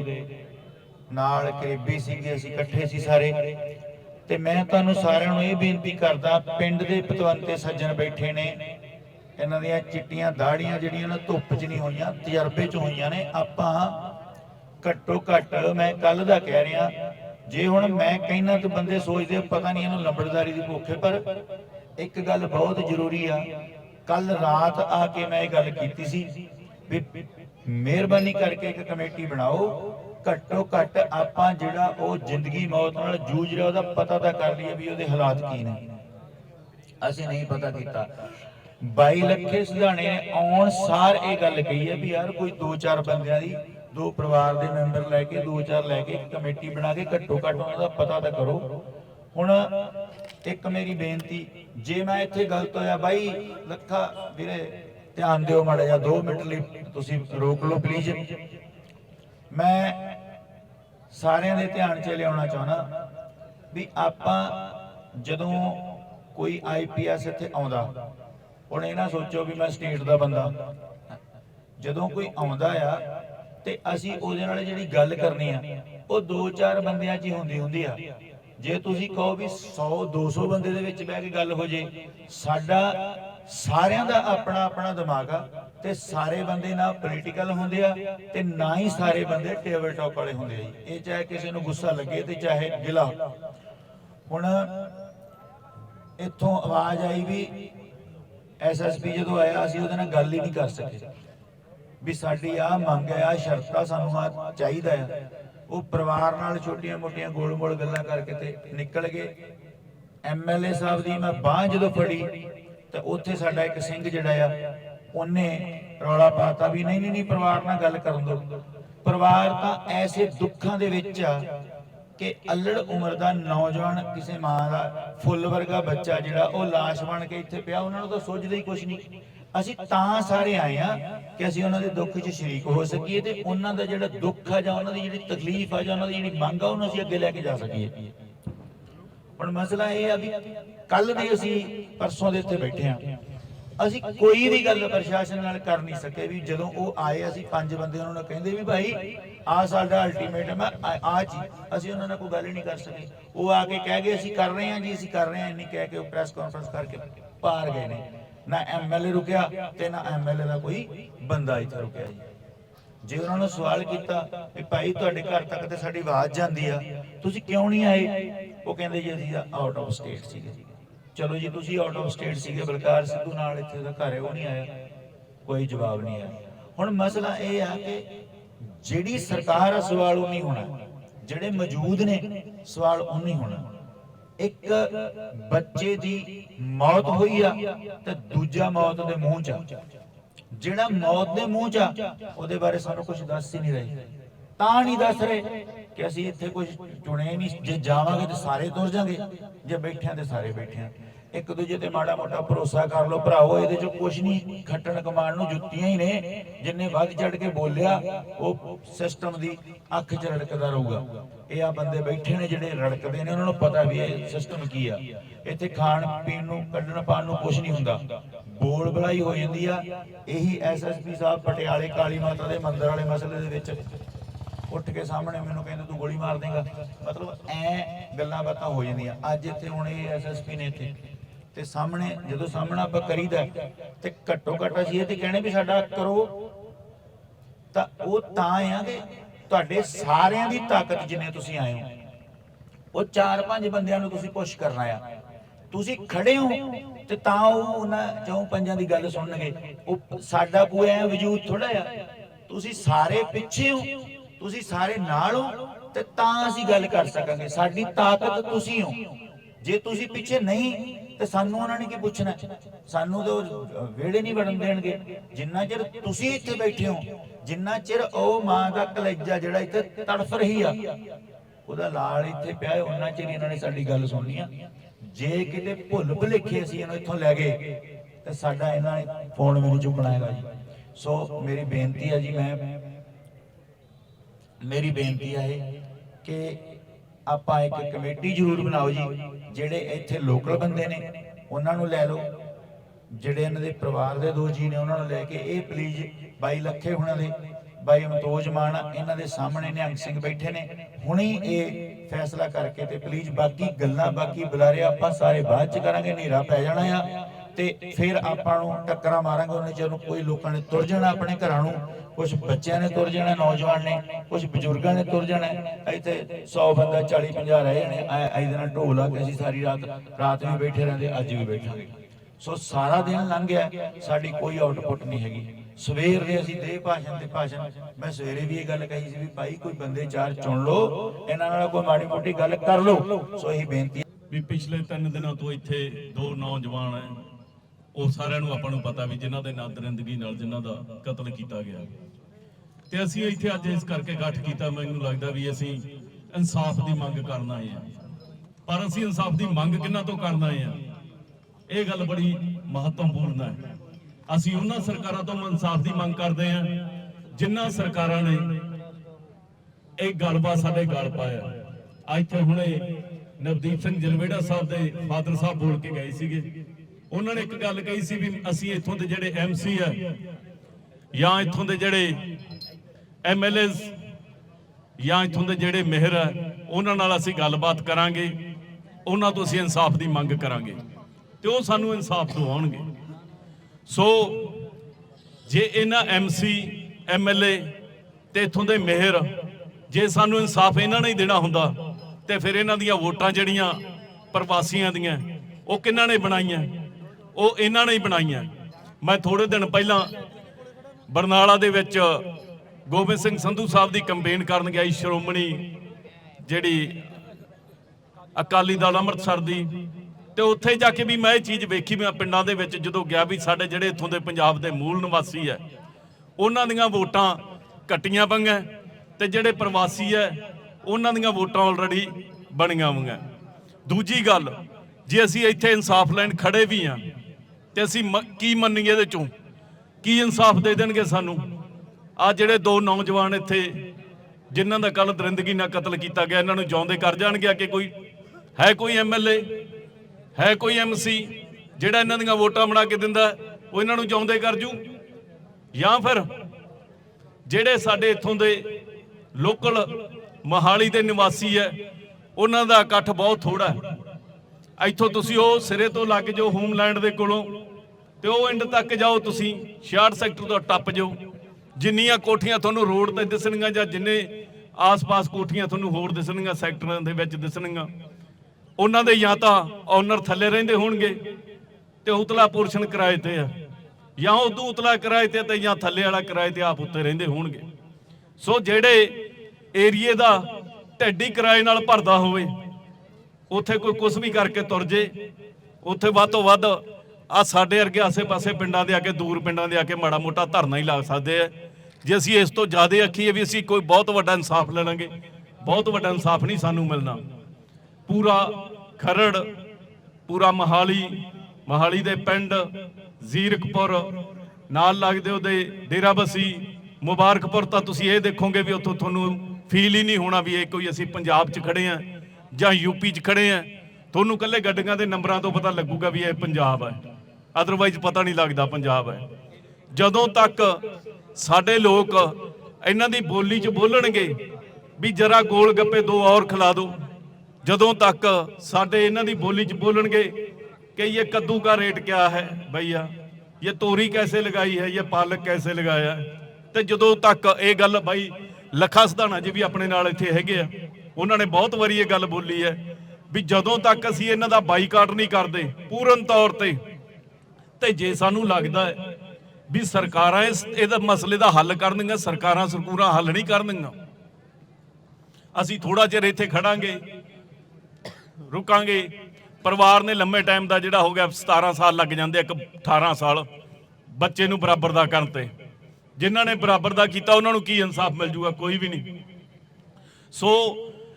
ਨਾਲ ਕਰੀਬੀ ਸੀਗੇ, ਅਸੀਂ ਇਕੱਠੇ ਸੀ ਸਾਰੇ। ਤੇ ਮੈਂ ਤੁਹਾਨੂੰ ਸਾਰਿਆਂ ਨੂੰ ਇਹ ਬੇਨਤੀ ਕਰਦਾ, ਪਿੰਡ ਦੇ ਪਤਵੰਤੇ ਸੱਜਣ ਬੈਠੇ ਨੇ। ਇਹਨਾਂ ਦੀਆਂ ਚਿੱਟੀਆਂ ਦਾੜੀਆਂ ਜਿਹੜੀਆਂ ਨਾ ਧੁੱਪ 'ਚ ਨਹੀਂ ਹੋਈਆਂ, ਤਜਰਬੇ 'ਚ ਹੋਈਆਂ ਨੇ। ਆਪਾਂ ਘੱਟੋ ਘੱਟ, ਮੈਂ ਕੱਲ ਦਾ ਕਹਿ ਰਿਹਾ, ਜੇ ਹੁਣ ਮੈਂ ਕਹਿਣਾ ਤੇ ਬੰਦੇ ਸੋਚਦੇ ਪਤਾ ਨਹੀਂ ਇਹਨੂੰ ਲੰਬੜਦਾਰੀ ਦੀ ਭੁੱਖ ਹੈ, ਪਰ ਇੱਕ ਗੱਲ ਬਹੁਤ ਜ਼ਰੂਰੀ ਆ। ਕੱਲ ਰਾਤ ਆ ਕੇ ਮੈਂ ਇਹ ਗੱਲ ਕੀਤੀ ਸੀ ਵੀ ਮਿਹਰਬਾਨੀ ਕਰਕੇ ਇੱਕ ਕਮੇਟੀ ਬਣਾਓ ਘੱਟੋ ਘੱਟ ਆਪਾਂ ਜਿਹੜਾ ਉਹ ਜ਼ਿੰਦਗੀ ਮੌਤ ਨਾਲ ਜੂਝ ਰਿਹਾ, ਉਹਦਾ ਪਤਾ ਤਾਂ ਕਰ ਲਈਏ ਵੀ ਉਹਦੇ ਹਾਲਾਤ ਕੀ ਨੇ। ਅਸੀਂ ਨਹੀਂ ਪਤਾ ਕੀਤਾ। 22 ਲੱਖੇ ਸੁਧਾਣੇ ਨੇ ਆਉਣ ਸਾਰ ਇਹ ਗੱਲ ਕਹੀ ਹੈ ਵੀ ਯਾਰ ਕੋਈ 2-4 ਬੰਦਿਆਂ ਦੀ, ਦੋ ਪਰਿਵਾਰ ਦੇ ਮੈਂਬਰ ਲੈ ਕੇ 2-4 ਲੈ ਕੇ ਕਮੇਟੀ ਬਣਾ ਕੇ ਘੱਟੋ ਘੱਟ ਉਹਨਾਂ ਦਾ ਪਤਾ ਤਾਂ ਕਰੋ। ਹੁਣ ਇੱਕ ਮੇਰੀ ਬੇਨਤੀ, ਜੇ ਮੈਂ ਇੱਥੇ ਗਲਤ ਹੋਇਆ, ਬਾਈ ਲੱਖਾ ਵੀਰੇ ਧਿਆਨ ਦਿਓ ਮਾੜਾ ਜਿਹਾ 2 ਮਿੰਟ ਲਈ ਤੁਸੀਂ ਰੋਕ ਲਓ ਪਲੀਜ਼ ਮੈਂ ਸਾਰਿਆਂ ਦੇ ਧਿਆਨ 'ਚ ਲਿਆਉਣਾ ਚਾਹਣਾ ਵੀ ਆਪਾਂ ਜਦੋਂ ਕੋਈ ਆਈਪੀਐਸ ਇੱਥੇ ਆਉਂਦਾ, ਹੁਣ ਇਹ ਨਾ ਸੋਚੋ ਵੀ ਮੈਂ ਸਟੇਟ ਦਾ ਬੰਦਾ। ਜਦੋਂ ਕੋਈ ਆਉਂਦਾ ਆ ਤੇ ਅਸੀਂ ਉਹਦੇ ਨਾਲ ਜਿਹੜੀ ਗੱਲ ਕਰਨੀ ਆ, ਉਹ 2-4 ਬੰਦਿਆਂ 'ਚ ਹੀ ਹੁੰਦੀ ਹੁੰਦੀ ਆ। ਜੇ ਤੁਸੀਂ ਕਹੋ ਵੀ 100 200 ਬੰਦੇ ਦੇ ਵਿੱਚ ਬਹਿ ਕੇ ਗੱਲ ਹੋ ਜੇ, ਸਾਡਾ ਸਾਰਿਆਂ ਦਾ ਆਪਣਾ ਆਪਣਾ ਦਿਮਾਗ ਆ। ਤੇ ਸਾਰੇ ਬੰਦੇ ਨਾ ਪੋਲੀਟੀਕਲ ਹੁੰਦੇ ਆ ਤੇ ਨਾ ਹੀ ਸਾਰੇ ਬੰਦੇ ਟੇਬਲ ਟਾਕ ਵਾਲੇ ਹੁੰਦੇ ਆ ਜੀ। ਇਹ ਚਾਹੇ ਕਿਸੇ ਨੂੰ ਗੁੱਸਾ ਲੱਗੇ ਤੇ ਚਾਹੇ ਗਿਲਾ। ਹੁਣ ਇੱਥੋਂ ਆਵਾਜ਼ ਆਈ ਵੀ ਐਸਐਸਪੀ ਜਦੋਂ ਆਇਆ ਅਸੀਂ ਉਹਦੇ ਨਾਲ ਗੱਲ ਹੀ ਨਹੀਂ ਕਰ ਸਕੇ। ਵੀ ਸਾਡੀ ਆ ਮੰਗ ਹੈ ਆ ਸ਼ਰਤਾਂ ਸਾਨੂੰ ਆ ਚਾਹੀਦਾ ਆ ਉਹ ਪਰਿਵਾਰ ਨਾਲ ਛੋਟੀਆਂ-ਮੋਟੀਆਂ ਗੋਲ-ਮੋਲ ਗੱਲਾਂ ਕਰਕੇ ਤੇ ਨਿਕਲ ਗਏ। ਐਮਐਲਏ ਸਾਹਿਬ ਦੀ ਮੈਂ ਬਾਹ ਜਦੋਂ ਫੜੀ, ਤੇ ਉੱਥੇ ਸਾਡਾ ਇੱਕ ਸਿੰਘ ਜਿਹੜਾ ਆ ਉਹਨੇ ਰੌਲਾ ਪਾਤਾ ਵੀ ਨਹੀਂ ਨਹੀਂ ਪਰਿਵਾਰ ਨਾਲ ਗੱਲ ਕਰਨ ਦੋ। ਪਰਿਵਾਰ ਤਾਂ ਐਸੇ ਦੁੱਖਾਂ ਦੇ ਵਿੱਚ ਆ ਕਿ ਅਲੜ ਉਮਰ ਦਾ ਨੌਜਵਾਨ ਕਿਸੇ ਮਾਂ ਦਾ ਫੁੱਲ ਵਰਗਾ ਬੱਚਾ ਜਿਹੜਾ ਉਹ ਲਾਸ਼ ਬਣ ਕੇ ਇੱਥੇ ਪਿਆ, ਉਹਨਾਂ ਨੂੰ ਤਾਂ ਸੋਚਦੇ ਹੀ ਕੁਝ ਨਹੀਂ। ਅਸੀਂ ਤਾਂ ਸਾਰੇ ਆਏ ਆ ਕਿ ਅਸੀਂ ਉਹਨਾਂ ਦੇ ਦੁੱਖ 'ਚ ਸ਼ਰੀਕ ਹੋ ਸਕੀਏ ਤੇ ਉਹਨਾਂ ਦਾ ਜਿਹੜਾ ਦੁੱਖ ਆ ਜਾਂ ਉਹਨਾਂ ਦੀ ਜਿਹੜੀ ਤਕਲੀਫ ਆ ਜਾਂ ਉਹਨਾਂ ਦੀ ਜਿਹੜੀ ਮੰਗ ਆ, ਉਹਨੂੰ ਅਸੀਂ ਅੱਗੇ ਲੈ ਕੇ ਜਾ ਸਕੀਏ। ਹੁਣ ਮਸਲਾ ਇਹ ਆ ਵੀ ਕੱਲ ਦੀ ਅਸੀਂ ਪਰਸੋਂ ਦੇ ਇੱਥੇ ਬੈਠੇ ਆ ਅਸੀਂ ਕੋਈ ਵੀ ਗੱਲ ਪ੍ਰਸ਼ਾਸਨ ਨਾਲ ਕਰ ਨਹੀਂ ਸਕੇ ਵੀ ਜਦੋਂ ਉਹ ਆਏ ਅਸੀਂ ਪੰਜ ਬੰਦੇ ਉਹਨਾਂ ਨੂੰ ਕਹਿੰਦੇ ਵੀ ਭਾਈ ਆ ਸਾਡਾ ਅਲਟੀਮੇਟਮ ਹੈ ਆ- ਜੀ ਅਸੀਂ ਉਹਨਾਂ ਨਾਲ ਕੋਈ ਗੱਲ ਨਹੀਂ ਕਰ ਸਕੇ। ਉਹ ਆ ਕੇ ਕਹਿ ਗਏ ਅਸੀਂ ਕਰ ਰਹੇ ਹਾਂ ਜੀ ਅਸੀਂ ਕਰ ਰਹੇ ਹਾਂ। ਇੰਨੀ ਕਹਿ ਕੇ ਉਹ ਪ੍ਰੈਸ ਕਾਨਫਰੰਸ ਕਰਕੇ ਪਾਰ ਗਏ ਨੇ। ਨਾ ਐਮਐਲਏ ਰੁਕਿਆ ਤੇ ਨਾ ਐਮਐਲਏ ਦਾ ਕੋਈ ਬੰਦਾ ਇੱਥੇ ਰੁਕਿਆ ਜੀ। ਜੇ ਉਹਨਾਂ ਨੂੰ ਸਵਾਲ ਕੀਤਾ ਵੀ ਭਾਈ ਤੁਹਾਡੇ ਘਰ ਤੱਕ ਤੇ ਸਾਡੀ ਆਵਾਜ਼ ਜਾਂਦੀ ਆ ਤੁਸੀਂ ਕਿਉਂ ਨਹੀਂ ਆਏ? ਉਹ ਕਹਿੰਦੇ ਜੀ ਅਸੀਂ ਆਊਟ ਆਫ ਸਟੇਟ ਸੀਗੇ। ਚਲੋ ਜੀ, ਤੁਸੀਂ ਆਊਟ ਆਫ ਸਟੇਟ ਸੀਗੇ, ਬਲਕਾਰ ਸਿੱਧੂ ਨਾਲ ਇੱਥੇ ਦਾ ਘਰ ਹੈ ਉਹ ਨਹੀਂ ਆਇਆ, ਕੋਈ ਜਵਾਬ ਨਹੀਂ ਆਇਆ। ਹੁਣ ਮਸਲਾ ਇਹ ਆ ਕਿ ਜਿਹੜੀ ਸਰਕਾਰ ਆ, ਸਵਾਲ ਉਹ ਨਹੀਂ ਹੋਣਾ। ਜਿਹੜੇ ਮੌਜੂਦ ਨੇ, ਸਵਾਲ ਉਹ ਨਹੀਂ ਹੋਣਾ। ਇੱਕ ਬੱਚੇ ਦੀ ਮੌਤ ਹੋਈ ਆ, ਤੇ ਦੂਜਾ ਮੌਤ ਦੇ ਮੂੰਹ 'ਚ ਆ। ਜਿਹੜਾ ਮੌਤ ਦੇ ਮੂੰਹ 'ਚ ਆ, ਉਹਦੇ ਬਾਰੇ ਸਾਨੂੰ ਕੁਝ ਦੱਸ ਹੀ ਨਹੀਂ ਰਹੇ। ਤਾਂ ਨਹੀਂ ਦੱਸ ਰਹੇ ਕਿ ਅਸੀਂ ਇੱਥੇ ਕੁਝ ਚੁਣੇ ਨਹੀਂ। ਜੇ ਜਾਵਾਂਗੇ ਤੇ ਸਾਰੇ ਤੁਰ ਜਾਾਂਗੇ। ਜੇ ਬੈਠਿਆਂ ਤੇ ਸਾਰੇ ਬੈਠਿਆਂ। ਇੱਕ ਦੂਜੇ ਤੇ ਮਾੜਾ ਮੋਟਾ ਭਰੋਸਾ ਕਰ ਲਓ। ਭਰਾਵੋ, ਇਹਦੇ ਚ ਕੁਝ ਨਹੀਂ। ਖੱਟਣ ਕਮਾਣ ਨੂੰ ਜੁੱਤੀਆਂ ਹੀ ਨੇ। ਜਿੰਨੇ ਵੱਧ ਚੜ ਕੇ ਬੋਲਿਆ, ਉਹ ਸਿਸਟਮ ਦੀ ਅੱਖ 'ਚ ਰੜਕਦਾ ਰਹੂਗਾ। ਇਹ ਆ ਬੰਦੇ ਬੈਠੇ ਨੇ ਜਿਹੜੇ ਰੜਕਦੇ ਨੇ। ਉਹਨਾਂ ਨੂੰ ਪਤਾ ਵੀ ਇਹ ਸਿਸਟਮ ਕੀ ਆ। ਇੱਥੇ ਖਾਣ ਪੀਣ ਨੂੰ, ਕੱਢਣ ਪਾਣ ਨੂੰ ਕੁਝ ਨਹੀਂ ਹੁੰਦਾ। ਬੋਲ ਬਲਾਈ ਹੋ ਜਾਂਦੀ ਆ। ਇਹੀ ਐਸਐਸਪੀ ਸਾਹਿਬ ਪਟਿਆਲੇ ਕਾਲੀ ਮਾਤਾ ਦੇ ਮੰਦਿਰ ਵਾਲੇ ਮਸਲੇ ਦੇ ਵਿੱਚ ਉੱਠ ਕੇ ਸਾਹਮਣੇ ਮੈਨੂੰ ਕਹਿੰਦੇ, ਤੂੰ ਗੋਲੀ ਮਾਰ ਦੇਗਾ। ਮਤਲਬ ਐ ਗੱਲਾਂ ਬਾਤਾਂ ਹੋ ਜਾਂਦੀਆਂ। ਅੱਜ ਇੱਥੇ ਹੁਣ ਇਹ ਐਸਐਸਪੀ ਨੇ ਇੱਥੇ। ਤੇ ਸਾਹਮਣੇ, ਜਦੋਂ ਸਾਹਮਣਾ ਆਪਾਂ ਕਰੀਦਾ ਤੇ ਘੱਟੋ ਘੱਟ ਅਸੀਂ ਇਹ ਤੇ ਕਹਿਣੇ ਵੀ ਸਾਡਾ ਕਰੋ। ਤਾਂ ਉਹ ਤਾਂ ਆ ਕਿ ਤੁਹਾਡੇ ਸਾਰਿਆਂ ਦੀ ਤਾਕਤ ਜਿੰਨੇ ਤੁਸੀਂ ਆਏ ਹੋ, ਉਹ ਚਾਰ ਪੰਜ ਬੰਦਿਆਂ ਨੂੰ ਤੁਸੀਂ ਪੁਸ਼ ਕਰਨਾ ਆ। ਤੁਸੀਂ ਖੜੇ ਹੋ ਤੇ ਤਾਂ ਉਹ ਉਹਨਾਂ ਚੋਂ ਪੰਜਾਂ ਦੀ ਗੱਲ ਸੁਣਨਗੇ। ਉਹ ਸਾਡਾ ਕੋਈ ਐ ਵਜੂਦ ਥੋੜਾ ਆ। ਤੁਸੀਂ ਸਾਰੇ ਪਿੱਛੇ ਹੋ। ਤੁਸੀਂ ਸਾਰੇ ਨਾਲ ਹੋ ਤੇ ਤਾਂ ਅਸੀਂ ਗੱਲ ਕਰ ਸਕਾਂਗੇ। ਸਾਡੀ ਤਾਕਤ ਤੁਸੀਂ ਹੋ। ਜੇ ਤੁਸੀਂ ਪਿੱਛੇ ਨਹੀਂ, ਤੇ ਸਾਨੂੰ ਉਹਨਾਂ ਨੇ ਕੀ ਪੁੱਛਣਾ? ਸਾਨੂੰ ਤਾਂ ਉਹ ਨਹੀਂ ਵੜਨ ਦੇਣਗੇ। ਜਿੰਨਾ ਚਿਰ ਤੁਸੀਂ ਇੱਥੇ ਬੈਠੇ ਹੋ, ਜਿੰਨਾ ਚਿਰ ਉਹ ਮਾਂ ਦਾ ਕਲੇਜਾ ਜਿਹੜਾ ਇੱਥੇ ਤੜਫ ਰਹੀ ਆ, ਉਹਦਾ ਲਾਲ ਇੱਥੇ ਪਿਆ ਹੈ ਉਹਨਾਂ ਚਿਰ ਇਹਨਾਂ ਨੇ ਸਾਡੀ ਗੱਲ ਸੁਣਨੀ ਆ। ਜੇ ਕਿਤੇ ਭੁੱਲ ਭੁਲੇਖੇ ਅਸੀਂ ਇਹਨੂੰ ਇੱਥੋਂ ਲੈ ਗਏ, ਤੇ ਸਾਡਾ ਇਹਨਾਂ ਨੇ ਫੋਨ ਵੀ ਨਹੀਂ ਚੁੱਕਣਾ ਹੈਗਾ ਜੀ। ਸੋ ਮੇਰੀ ਬੇਨਤੀ ਆ ਜੀ, ਮੈਂ ਮੇਰੀ ਬੇਨਤੀ ਹੈ ਇਹ ਕਿ ਆਪਾਂ ਇੱਕ ਕਮੇਟੀ ਜ਼ਰੂਰ ਬਣਾਓ ਜੀ, ਜਿਹੜੇ ਇੱਥੇ ਲੋਕਲ ਬੰਦੇ ਨੇ, ਉਹਨਾਂ ਨੂੰ ਲੈ ਲਓ। ਜਿਹੜੇ ਇਹਨਾਂ ਦੇ ਪਰਿਵਾਰ ਦੇ ਦੋ ਜੀ ਨੇ, ਉਹਨਾਂ ਨੂੰ ਲੈ ਕੇ ਇਹ ਪਲੀਜ਼ ਬਾਈ ਲੱਖੇ ਹੁਣਾਂ ਦੇ, ਬਾਈ ਅਮਤੋਜ ਮਾਨ, ਇਹਨਾਂ ਦੇ ਸਾਹਮਣੇ ਨਿਹੰਗ ਸਿੰਘ ਬੈਠੇ ਨੇ। ਹੁਣੇ ਇਹ ਫੈਸਲਾ ਕਰਕੇ ਤੇ ਪਲੀਜ਼ ਬਾਕੀ ਗੱਲਾਂ, ਬਾਕੀ ਬੁਲਾਰੇ ਆਪਾਂ ਸਾਰੇ ਬਾਅਦ ਚ ਕਰਾਂਗੇ, ਹਨੇਰਾ ਪੈ ਜਾਣਾ ਆ। ਤੇ ਫਿਰ ਆਪਾਂ ਨੂੰ ਟੱਕਰਾਂ ਮਾਰਾਂਗੇ, ਉਹਨੇ ਜਦੋਂ ਕੋਈ ਲੋਕਾਂ ਨੇ ਤੁਰ ਜਾਣਾ ਆਪਣੇ ਘਰਾਂ ਨੂੰ ਕੁਝ ਬੱਚਿਆਂ ਨੇ ਤੁਰ ਜਾਣਾ, ਨੌਜਵਾਨ ਨੇ ਕੁਝ ਬਜ਼ੁਰਗਾਂ ਨੇ ਤੁਰ ਜਾਣਾ। ਇੱਥੇ 100 ਬੰਦਾ 40 50 ਰਹਿ ਜਾਣੇ। ਇਹਦੇ ਨਾਲ ਢੋਲ ਆ ਕੇ ਅਸੀਂ ਸਾਰੀ ਰਾਤ ਰਾਤ ਵੀ ਬੈਠੇ ਰਹਿੰਦੇ, ਅੱਜ ਵੀ ਬੈਠਾਂਗੇ। ਸੋ ਸਾਰਾ ਦਿਨ ਲੰਘ ਗਿਆ, ਸਾਡੀ ਕੋਈ ਆਊਟਪੁੱਟ ਨਹੀਂ ਹੈਗੀ। ਸਵੇਰ ਦੇ ਅਸੀਂ ਦੇ ਭਾਸ਼ਣ ਤੇ ਭਾਸ਼ਣ, ਮੈਂ ਸਵੇਰੇ ਵੀ ਇਹ ਗੱਲ ਕਹੀ ਸੀ ਵੀ ਭਾਈ, ਕੋਈ ਬੰਦੇ ਚਾਰ ਚੁਣ ਲਓ, ਇਹਨਾਂ ਨਾਲ ਕੋਈ ਮਾੜੀ ਮੋਟੀ ਗੱਲ ਕਰ ਲਓ। ਸੋ ਇਹੀ ਬੇਨਤੀ ਵੀ ਪਿਛਲੇ 3 ਦਿਨਾਂ ਤੋਂ ਇੱਥੇ ਦੋ ਨੌਜਵਾਨ ਹੈ ਉਹ ਸਾਰਿਆਂ ਨੂੰ ਆਪਾਂ ਨੂੰ ਪਤਾ ਵੀ ਜਿਨ੍ਹਾਂ ਦੇ ਨਾਲ ਦਰਿੰਦਗੀ ਨਾਲ, ਜਿਨ੍ਹਾਂ ਦਾ ਕਤਲ ਕੀਤਾ ਗਿਆ। ਤੇ ਅਸੀਂ ਇੱਥੇ ਅੱਜ ਇਸ ਕਰਕੇ ਇਕੱਠ ਕੀਤਾ, ਮੈਨੂੰ ਲੱਗਦਾ ਵੀ ਅਸੀਂ ਇਨਸਾਫ ਦੀ ਮੰਗ ਕਰਨ ਆਏ ਆ ਪਰ ਅਸੀਂ ਇਨਸਾਫ ਦੀ ਮੰਗ ਕਿਹਨਾਂ ਤੋਂ ਕਰਨ ਆਏ ਆ ਇਹ ਗੱਲ ਬੜੀ ਮਹੱਤਵਪੂਰਨ ਹੈ। ਅਸੀਂ ਉਹਨਾਂ ਸਰਕਾਰਾਂ ਤੋਂ ਇਨਸਾਫ ਦੀ ਮੰਗ ਕਰਦੇ ਆ ਜਿਨ੍ਹਾਂ ਸਰਕਾਰਾਂ ਨੇ ਇਹ ਗੱਲਬਾਤ ਸਾਡੇ ਗਲ ਪਾਇਆ। ਅੱਜ ਇੱਥੇ ਹੁਣੇ ਨਵਦੀਪ ਸਿੰਘ ਜਲਵੇੜਾ ਸਾਹਿਬ ਦੇ ਫਾਦਰ ਸਾਹਿਬ ਬੋਲ ਕੇ ਗਏ ਸੀਗੇ। ਉਹਨਾਂ ਨੇ ਇੱਕ ਗੱਲ ਕਹੀ ਸੀ ਵੀ ਅਸੀਂ ਇੱਥੋਂ ਦੇ ਜਿਹੜੇ ਐਮਸੀ ਆ ਜਾਂ ਇੱਥੋਂ ਦੇ ਜਿਹੜੇ ਐਮਐਲਏਸ ਜਾਂ ਇੱਥੋਂ ਦੇ ਜਿਹੜੇ ਮਿਹਰ ਹੈ ਉਹਨਾਂ ਨਾਲ ਅਸੀਂ ਗੱਲਬਾਤ ਕਰਾਂਗੇ, ਉਹਨਾਂ ਤੋਂ ਅਸੀਂ ਇਨਸਾਫ ਦੀ ਮੰਗ ਕਰਾਂਗੇ ਤੇ ਉਹ ਸਾਨੂੰ ਇਨਸਾਫ ਦਿਵਾਉਣਗੇ ਸੋ ਜੇ ਇਹਨਾਂ ਐਮਸੀ ਐਮਐਲਏ ਤੇ ਇੱਥੋਂ ਦੇ ਮਿਹਰ, ਜੇ ਸਾਨੂੰ ਇਨਸਾਫ ਇਹਨਾਂ ਨੇ ਹੀ ਦੇਣਾ ਹੁੰਦਾ, ਤੇ ਫਿਰ ਇਹਨਾਂ ਦੀਆਂ ਵੋਟਾਂ ਜਿਹੜੀਆਂ ਪ੍ਰਵਾਸੀਆਂ ਦੀਆਂ, ਉਹ ਕਿਹਨਾਂ ਨੇ ਬਣਾਈਆਂ? ਉਹ ਇਹਨਾਂ ਨੇ ਹੀ ਬਣਾਈਆਂ। ਮੈਂ ਥੋੜੇ ਦਿਨ ਪਹਿਲਾਂ ਬਰਨਾਲਾ ਦੇ ਵਿੱਚ ਗੋਬਿੰਦ ਸਿੰਘ ਸੰਧੂ ਸਾਹਿਬ ਦੀ ਕੰਪੇਨ ਕਰਨ ਗਿਆ ਸ਼੍ਰੋਮਣੀ ਜਿਹੜੀ ਅਕਾਲੀ ਦਲ ਅੰਮ੍ਰਿਤਸਰ ਦੀ। ਤੇ ਉੱਥੇ ਜਾ ਕੇ ਵੀ ਮੈਂ ਇਹ ਚੀਜ਼ ਵੇਖੀ ਮੈਂ ਪਿੰਡਾਂ ਦੇ ਵਿੱਚ ਜਦੋਂ ਗਿਆ ਵੀ ਸਾਡੇ ਜਿਹੜੇ ਇੱਥੋਂ ਦੇ ਪੰਜਾਬ ਦੇ ਮੂਲ ਨਿਵਾਸੀ ਹੈ, ਉਹਨਾਂ ਦੀਆਂ ਵੋਟਾਂ ਕੱਟੀਆਂ ਪਈਆਂ ਤੇ ਜਿਹੜੇ ਪ੍ਰਵਾਸੀ ਹੈ, ਉਹਨਾਂ ਦੀਆਂ ਵੋਟਾਂ ਆਲਰੇਡੀ ਬਣੀਆਂ ਹੋਈਆਂ। ਦੂਜੀ ਗੱਲ, ਜੇ ਅਸੀਂ ਇੱਥੇ ਇਨਸਾਫ ਲੈਣ ਖੜੇ ਵੀ ਆ ਤੇ ਅਸੀਂ ਮ- ਕੀ ਮੰਨੀਏ ਇਹਦੇ ਚੋਂ? ਕੀ ਇਨਸਾਫ ਦੇ ਦੇਣਗੇ ਸਾਨੂੰ? ਆ ਜਿਹੜੇ ਦੋ ਨੌਜਵਾਨ ਇੱਥੇ ਜਿਨ੍ਹਾਂ ਦਾ ਕੱਲ ਦਰਿੰਦਗੀ ਨਾਲ ਕਤਲ ਕੀਤਾ ਗਿਆ ਇਹਨਾਂ ਨੂੰ ਜਿਉਂਦੇ ਕਰ ਜਾਣਗੇ ਕਿ ਕੋਈ? ਹੈ ਕੋਈ ਐਮਐਲਏ ਹੈ ਕੋਈ ਐਮਸੀ ਜਿਹੜਾ ਇਹਨਾਂ ਦੀਆਂ ਵੋਟਾਂ ਬਣਾ ਕੇ ਦਿੰਦਾ ਹੈ, ਉਹ ਇਹਨਾਂ ਨੂੰ ਜਿਉਂਦੇ ਕਰ ਜੂ? ਜਾਂ ਫਿਰ ਜਿਹੜੇ ਸਾਡੇ ਇੱਥੋਂ ਦੇ ਲੋਕਲ ਮਹਾਲੀ ਦੇ ਨਿਵਾਸੀ ਹੈ ਉਹਨਾਂ ਦਾ ਇਕੱਠ ਬਹੁਤ ਥੋੜਾ ਹੈ। ਇੱਥੋਂ ਤੁਸੀਂ ਉਹ ਸਿਰੇ ਤੋਂ ਲੱਗ ਜਾਓ ਹੋਮਲੈਂਡ ਦੇ ਕੋਲੋਂ ਤੇ ਉਹ ਐਂਡ ਤੱਕ ਜਾਓ ਤੁਸੀਂ 66 ਸੈਕਟਰ ਤੋਂ ਟੱਪ ਜਾਓ। ਜਿੰਨੀਆਂ ਕੋਠੀਆਂ ਤੁਹਾਨੂੰ ਰੋਡ ਤੇ ਦਿਸਣਗੀਆਂ ਜਾਂ ਜਿੰਨੇ ਆਸ-ਪਾਸ ਕੋਠੀਆਂ ਤੁਹਾਨੂੰ ਹੋਰ ਦਿਸਣਗੀਆਂ, ਸੈਕਟਰਾਂ ਦੇ ਵਿੱਚ ਦਿਸਣਗੀਆਂ, ਉਹਨਾਂ ਦੇ ਜਾਂ ਤਾਂ ਓਨਰ ਥੱਲੇ ਰਹਿੰਦੇ ਹੋਣਗੇ ਤੇ ਉਤਲਾ ਪੋਰਸ਼ਨ ਕਿਰਾਏ ਤੇ ਆ। ਜਾਂ ਉਦੋਂ ਉਤਲਾ ਕਿਰਾਏ ਤੇ ਤੇ ਜਾਂ ਥੱਲੇ ਵਾਲਾ ਕਿਰਾਏ ਤੇ ਆਪ ਉੱਤੇ ਰਹਿੰਦੇ ਹੋਣਗੇ। ਸੋ ਜਿਹੜੇ ਏਰੀਏ ਦਾ ਢੱਡੀ ਕਿਰਾਏ ਨਾਲ ਭਰਦਾ ਹੋਵੇ, ਉੱਥੇ ਕੋਈ ਕੁਝ ਵੀ ਕਰਕੇ ਤੁਰ ਜੇ, ਉੱਥੇ ਵੱਧ ਤੋਂ ਵੱਧ ਆ ਸਾਡੇ ਵਰਗੇ ਆਸੇ-ਪਾਸੇ ਪਿੰਡਾਂ ਦੇ ਆ ਕੇ, ਦੂਰ ਪਿੰਡਾਂ ਦੇ ਆ ਕੇ ਮਾੜਾ ਮੋਟਾ ਧਰਨਾ ਹੀ ਲਾ ਸਕਦੇ ਆ। ਜੇ ਅਸੀਂ ਇਸ ਤੋਂ ਜ਼ਿਆਦਾ ਆਖੀਏ ਵੀ ਅਸੀਂ ਕੋਈ ਬਹੁਤ ਵੱਡਾ ਇਨਸਾਫ ਲੈ ਲਾਂਗੇ ਬਹੁਤ ਵੱਡਾ ਇਨਸਾਫ ਨਹੀਂ ਸਾਨੂੰ ਮਿਲਣਾ। ਪੂਰਾ ਖਰੜ, ਪੂਰਾ ਮਹਾਲੀ ਮਹਾਲੀ ਦੇ ਪਿੰਡ, ਜ਼ੀਰਕਪੁਰ, ਨਾਲ ਲੱਗਦੇ ਉਹਦੇ ਡੇਰਾਬੱਸੀ, ਮੁਬਾਰਕਪੁਰ ਤਾਂ ਤੁਸੀਂ ਇਹ ਦੇਖੋਗੇ ਵੀ ਉੱਥੋਂ ਤੁਹਾਨੂੰ ਫੀਲ ਹੀ ਨਹੀਂ ਹੋਣਾ ਵੀ ਇਹ ਕੋਈ ਅਸੀਂ ਪੰਜਾਬ 'ਚ ਖੜੇ ਆ ਜਾਂ ਯੂਪੀ 'ਚ ਖੜੇ ਆ। ਤੁਹਾਨੂੰ ਕੱਲੇ ਗੱਡੀਆਂ ਦੇ ਨੰਬਰਾਂ ਤੋਂ ਪਤਾ ਲੱਗੂਗਾ ਵੀ ਇਹ ਪੰਜਾਬ ਹੈ ਅਦਰਵਾਈਜ਼ ਪਤਾ ਨਹੀਂ ਲੱਗਦਾ ਪੰਜਾਬ ਹੈ ਜਦੋਂ ਤੱਕ ਸਾਡੇ ਲੋਕ ਇਹਨਾਂ ਦੀ ਬੋਲੀ 'ਚ ਬੋਲਣਗੇ ਵੀ ਜਰਾ ਗੋਲ ਗੱਪੇ ਦੋ ਔਰ ਖਿਲਾ ਦਿਓ, ਜਦੋਂ ਤੱਕ ਸਾਡੇ ਇਹਨਾਂ ਦੀ ਬੋਲੀ 'ਚ ਬੋਲਣਗੇ ਕਿ ਇਹ ਕੱਦੂ ਦਾ ਰੇਟ ਕਿਆ ਹੈ ਭਈਆ, ਇਹ ਤੋਰੀ ਕੈਸੇ ਲਗਾਈ ਹੈ, ਇਹ ਪਾਲਕ ਕੈਸੇ ਲਗਾਇਆ ਹੈ? ਤੇ ਜਦੋਂ ਤੱਕ ਇਹ ਗੱਲ ਬਾਈ ਲੱਖਾ ਸਧਾਣਾ ਜੀ ਵੀ ਆਪਣੇ ਨਾਲ ਇੱਥੇ ਹੈਗੇ ਆ, ਉਹਨਾਂ ਨੇ ਬਹੁਤ ਵਾਰੀ ਇਹ ਗੱਲ ਬੋਲੀ ਹੈ ਵੀ ਜਦੋਂ ਤੱਕ ਅਸੀਂ ਇਹਨਾਂ ਦਾ ਬਾਈਕਾਟ ਨਹੀਂ ਕਰਦੇ, ਪੂਰਨ ਤੌਰ ਤੇ ਤੇ ਜੇ ਸਾਨੂੰ ਲੱਗਦਾ ਹੈ ਵੀ ਸਰਕਾਰਾਂ ਇਸ ਇਹਦਾ ਮਸਲੇ ਦਾ ਹੱਲ ਕਰਨਗੀਆਂ, ਸਰਕਾਰਾਂ ਸਰਕੂਰਾਂ ਹੱਲ ਨਹੀਂ ਕਰਨਗੀਆਂ, ਅਸੀਂ ਥੋੜਾ ਚਿਰ ਇੱਥੇ ਖੜਾਂਗੇ, ਰੁਕਾਂਗੇ। ਪਰਿਵਾਰ ਨੇ ਲੰਮੇ ਟਾਈਮ ਦਾ ਜਿਹੜਾ ਹੋ ਗਿਆ 17 ਸਾਲ ਲੱਗ ਜਾਂਦੇ ਇੱਕ 18 ਸਾਲ ਬੱਚੇ ਨੂੰ ਬਰਾਬਰ ਦਾ ਕਰਨ ਤੇ। ਜਿਨ੍ਹਾਂ ਨੇ ਬਰਾਬਰ ਦਾ ਕੀਤਾ, ਉਹਨਾਂ ਨੂੰ ਕੀ ਇਨਸਾਫ ਮਿਲ ਜੂਗਾ? ਕੋਈ ਵੀ ਨਹੀਂ। ਸੋ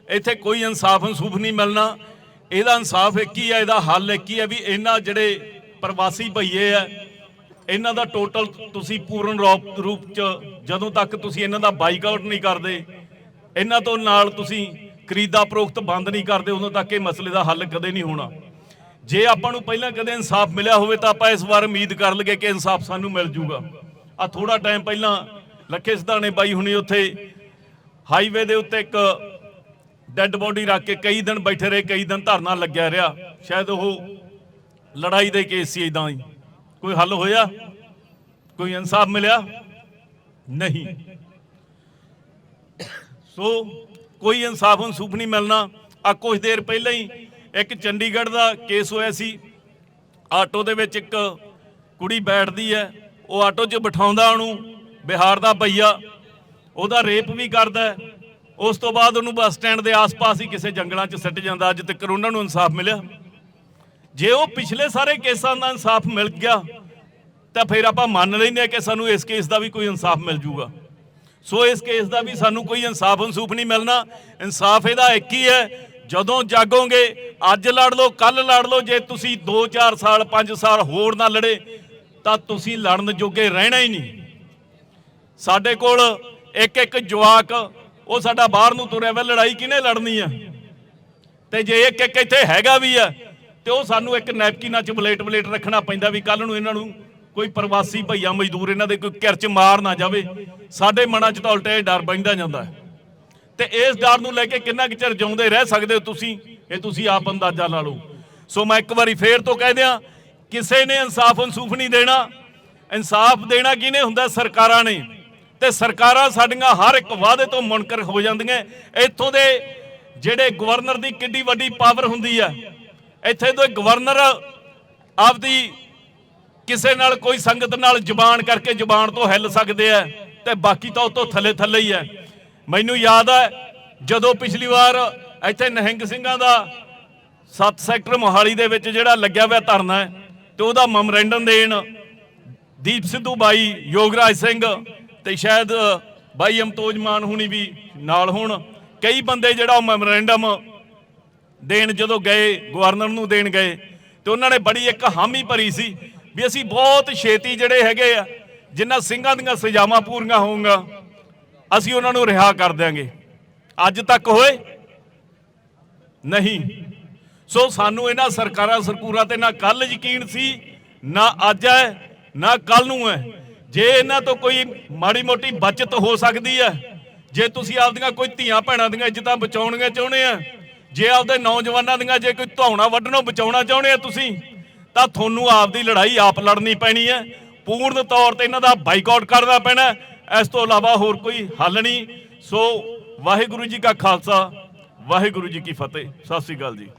ਇੱਥੇ ਕੋਈ ਇਨਸਾਫ ਅਨਸੂਫ਼ ਨਹੀਂ ਮਿਲਣਾ। ਇਹਦਾ ਇਨਸਾਫ ਇੱਕ ਹੀ ਹੈ ਇਹਦਾ ਹੱਲ ਇੱਕ ਹੀ ਹੈ ਵੀ ਇਹਨਾਂ ਜਿਹੜੇ ਪ੍ਰਵਾਸੀ ਭਈਏ ਆ, ਇਹਨਾਂ ਦਾ ਟੋਟਲ ਤੁਸੀਂ ਪੂਰਨ ਰੂਪ ਰੂਪ ਚ ਜਦੋਂ ਤੱਕ ਤੁਸੀਂ ਇਹਨਾਂ ਦਾ ਬਾਈਕਾਟ ਨਹੀਂ ਕਰਦੇ, ਇਹਨਾਂ ਤੋਂ ਨਾਲ ਤੁਸੀਂ ਖਰੀਦਾ ਪ੍ਰੋਖਤ ਬੰਦ ਨਹੀਂ ਕਰਦੇ, ਉਦੋਂ ਤੱਕ ਇਹ ਮਸਲੇ ਦਾ ਹੱਲ ਕਦੇ ਨਹੀਂ ਹੋਣਾ। ਜੇ ਆਪਾਂ ਨੂੰ ਪਹਿਲਾਂ ਕਦੇ ਇਨਸਾਫ ਮਿਲਿਆ ਹੋਵੇ ਤਾਂ ਆਪਾਂ ਇਸ ਵਾਰ ਉਮੀਦ ਕਰ ਲਈਏ ਕਿ ਇਨਸਾਫ ਸਾਨੂੰ ਮਿਲ ਜੂਗਾ। ਆ ਥੋੜਾ ਟਾਈਮ ਪਹਿਲਾਂ ਲੱਖੇ ਸਿਧਾਣੇ ਬਾਈ ਹੁਣੀ ਉੱਥੇ ਹਾਈਵੇ ਦੇ ਉੱਤੇ ਇੱਕ ਡੈੱਡ ਬੋਡੀ ਰੱਖ ਕੇ ਕਈ ਦਿਨ ਬੈਠੇ ਰਹੇ, ਕਈ ਦਿਨ ਧਰਨਾ ਲੱਗਿਆ ਰਿਹਾ। ਸ਼ਾਇਦ ਉਹ ਲੜਾਈ ਦੇ ਕੇਸ ਸੀ ਇਦਾਂ ਹੀ ਕੋਈ ਹੱਲ ਹੋਇਆ? ਕੋਈ ਇਨਸਾਫ ਮਿਲਿਆ? ਨਹੀਂ। ਸੋ ਕੋਈ ਇਨਸਾਫ ਇਨਸੂਫ ਨਹੀਂ ਮਿਲਣਾ। ਆ ਕੁਝ ਦੇਰ ਪਹਿਲਾਂ ਹੀ ਇੱਕ ਚੰਡੀਗੜ੍ਹ ਦਾ ਕੇਸ ਹੋਇਆ ਸੀ। ਆਟੋ ਦੇ ਵਿੱਚ ਇੱਕ ਕੁੜੀ ਬੈਠਦੀ ਹੈ। ਉਹ ਆਟੋ 'ਚ ਬਿਠਾਉਂਦਾ ਉਹਨੂੰ, ਬਿਹਾਰ ਦਾ ਭਈਆ। ਉਹਦਾ ਰੇਪ ਵੀ ਕਰਦਾ ਉਸ ਤੋਂ ਬਾਅਦ ਉਹਨੂੰ ਬੱਸ ਸਟੈਂਡ ਦੇ ਆਸ-ਪਾਸ ਹੀ ਕਿਸੇ ਜੰਗਲਾਂ 'ਚ ਸੱਟ ਜਾਂਦਾ। ਅੱਜ ਤੱਕ ਉਹਨਾਂ ਨੂੰ ਇਨਸਾਫ ਮਿਲਿਆ। ਜੇ ਉਹ ਪਿਛਲੇ ਸਾਰੇ ਕੇਸਾਂ ਦਾ ਇਨਸਾਫ ਮਿਲ ਗਿਆ, ਤਾਂ ਫਿਰ ਆਪਾਂ ਮੰਨ ਲੈਂਦੇ ਹਾਂ ਕਿ ਸਾਨੂੰ ਇਸ ਕੇਸ ਦਾ ਵੀ ਕੋਈ ਇਨਸਾਫ ਮਿਲ ਜੂਗਾ। ਸੋ ਇਸ ਕੇਸ ਦਾ ਵੀ ਸਾਨੂੰ ਕੋਈ ਇਨਸਾਫ ਇਨਸੂਫ ਨਹੀਂ ਮਿਲਣਾ। ਇਨਸਾਫ ਇਹਦਾ ਇੱਕ ਹੀ ਹੈ, ਜਦੋਂ ਜਾਗੋਗੇ, ਅੱਜ ਲੜ ਲਓ ਕੱਲ ਲੜ ਲਓ, ਜੇ ਤੁਸੀਂ 2-4 ਸਾਲ 5 ਸਾਲ ਹੋਰ ਨਾ ਲੜੇ, ਤਾਂ ਤੁਸੀਂ ਲੜਨ ਜੋਗੇ ਰਹਿਣਾ ਹੀ ਨਹੀਂ। ਸਾਡੇ ਕੋਲ ਇੱਕ ਇੱਕ ਜਵਾਕ, ਉਹ ਸਾਡਾ ਬਾਹਰ ਨੂੰ ਤੁਰਿਆ ਵਾ, ਲੜਾਈ ਕਿਹਨੇ ਲੜਨੀ ਆ? ਤੇ ਜੇ ਇੱਕ ਇੱਕ ਇੱਥੇ ਹੈਗਾ ਵੀ ਆ ਤੇ ਉਹ ਸਾਨੂੰ ਇੱਕ ਨੈਪਕਿਨਾਂ 'ਚ ਬਲੇਟ ਬਲੇਟ ਰੱਖਣਾ ਪੈਂਦਾ ਵੀ ਕੱਲ ਨੂੰ ਇਹਨਾਂ ਨੂੰ ਕੋਈ ਪ੍ਰਵਾਸੀ ਭਈਆ ਮਜ਼ਦੂਰ ਇਹਨਾਂ ਦੇ ਕੋਈ ਘਿਰ 'ਚ ਮਾਰ ਨਾ ਜਾਵੇ? ਸਾਡੇ ਮਨਾਂ 'ਚ ਤਾਂ ਉਲਟਾ ਡਰ ਬੈਂਦਾ ਜਾਂਦਾ ਤੇ ਇਸ ਡਰ ਨੂੰ ਲੈ ਕੇ ਕਿੰਨਾ ਕੁ ਚਿਰ ਜਿਉਂਦੇ ਰਹਿ ਸਕਦੇ ਹੋ ਤੁਸੀਂ? ਇਹ ਤੁਸੀਂ ਆਪ ਅੰਦਾਜ਼ਾ ਲਾ ਲਓ। ਸੋ ਮੈਂ ਇੱਕ ਵਾਰੀ ਫੇਰ ਤੋਂ ਕਹਿ ਦਿਆਂ, ਕਿਸੇ ਨੇ ਇਨਸਾਫ ਅਨਸੂਫ਼ ਨਹੀਂ ਦੇਣਾ। ਇਨਸਾਫ ਦੇਣਾ ਕਿਹਨੇ ਹੁੰਦਾ? ਸਰਕਾਰਾਂ ਨੇ। ਤੇ ਸਰਕਾਰਾਂ ਸਾਡੀਆਂ ਹਰ ਇੱਕ ਵਾਅਦੇ ਤੋਂ ਮੁਨਕਰ ਹੋ ਜਾਂਦੀਆਂ। ਇੱਥੋਂ ਦੇ ਜਿਹੜੇ ਗਵਰਨਰ ਦੀ ਕਿੱਡੀ ਵੱਡੀ ਪਾਵਰ ਹੁੰਦੀ ਆ ਇੱਥੇ ਤੋਂ ਗਵਰਨਰ ਆਪਦੀ ਕਿਸੇ ਨਾਲ ਕੋਈ ਸੰਗਤ ਨਾਲ ਜ਼ੁਬਾਨ ਕਰਕੇ ਜ਼ੁਬਾਨ ਤੋਂ ਹਿੱਲ ਸਕਦੇ ਆ ਤੇ ਬਾਕੀ ਤਾਂ ਉਹ ਤੋਂ ਥੱਲੇ ਥੱਲੇ ਹੀ ਹੈ ਮੈਨੂੰ ਯਾਦ ਹੈ ਜਦੋਂ ਪਿਛਲੀ ਵਾਰ ਇੱਥੇ ਨਹਿੰਗ ਸਿੰਘਾਂ ਦਾ 7 ਸੈਕਟਰ ਮੋਹਾਲੀ ਦੇ ਵਿੱਚ ਜਿਹੜਾ ਲੱਗਿਆ ਹੋਇਆ ਧਰਨਾ ਹੈ ਤੇ ਉਹਦਾ ਮੈਮੋਰੈਂਡਮ ਦੇਣ ਦੀਪ ਸਿੱਧੂ ਬਾਈ, ਯੋਗਰਾਜ ਸਿੰਘ ਤੇ ਸ਼ਾਇਦ ਬਾਈ ਅਮਤੋਜ ਮਾਨ ਹੁਣੀ ਵੀ ਨਾਲ ਹੋਣ। ਕਈ ਬੰਦੇ ਜਿਹੜਾ ਉਹ ਮੈਮੋਰੈਂਡਮ ਦੇਣ ਜਦੋਂ ਗਏ, ਗਵਰਨਰ ਨੂੰ ਦੇਣ ਗਏ, ਤੇ ਉਹਨਾਂ ਨੇ ਬੜੀ ਇੱਕ ਹਾਮੀ ਭਰੀ ਸੀ ਵੀ ਅਸੀਂ ਬਹੁਤ ਛੇਤੀ ਜਿਹੜੇ ਹੈਗੇ ਆ ਜਿਨ੍ਹਾਂ ਸਿੰਘਾਂ ਦੀਆਂ ਸਜ਼ਾਵਾਂ ਪੂਰੀਆਂ ਹੋਊਗਾ, ਅਸੀਂ ਉਹਨਾਂ ਨੂੰ ਰਿਹਾ ਕਰ ਦਿਆਂਗੇ। ਅੱਜ ਤੱਕ ਹੋਏ? ਨਹੀਂ। ਸੋ ਸਾਨੂੰ ਇਹਨਾਂ ਸਰਕਾਰਾਂ ਸਰਕੂਰਾਂ ਤੇ ਨਾ ਕੱਲ ਯਕੀਨ ਸੀ, ਨਾ ਅੱਜ ਹੈ, ਨਾ ਕੱਲ ਨੂੰ ਹੈ। ਜੇ ਇਹਨਾਂ ਤੋਂ ਕੋਈ ਮਾੜੀ ਮੋਟੀ ਬਚਤ ਹੋ ਸਕਦੀ ਹੈ, ਜੇ ਤੁਸੀਂ ਆਪਦੀਆਂ ਕੋਈ ਧੀਆਂ ਭੈਣਾਂ ਦੀਆਂ ਇੱਜ਼ਤਾਂ ਬਚਾਉਣੀਆਂ ਚਾਹੁੰਦੇ ਆ ਜੇ ਆਪਦੇ ਨੌਜਵਾਨਾਂ ਦੀਆਂ ਜੇ ਕੋਈ ਧੌਣਾ ਵੱਢਣੋਂ ਬਚਾਉਣਾ ਚਾਹੁੰਦੇ ਆ ਤੁਸੀਂ, ਤਾਂ ਤੁਹਾਨੂੰ ਆਪਦੀ ਲੜਾਈ ਆਪ ਲੜਨੀ ਪੈਣੀ ਹੈ। ਪੂਰਨ ਤੌਰ ਤੇ ਇਹਨਾਂ ਦਾ ਬਾਈਕਾਟ ਕਰਨਾ ਪੈਣਾ ਇਸ ਤੋਂ ਇਲਾਵਾ ਹੋਰ ਕੋਈ ਹੱਲ ਨਹੀਂ। ਸੋ ਵਾਹਿਗੁਰੂ ਜੀ ਕਾ ਖਾਲਸਾ, ਵਾਹਿਗੁਰੂ ਜੀ ਕੀ ਫਤਿਹ। ਸਤਿ ਸ੍ਰੀ ਅਕਾਲ ਜੀ।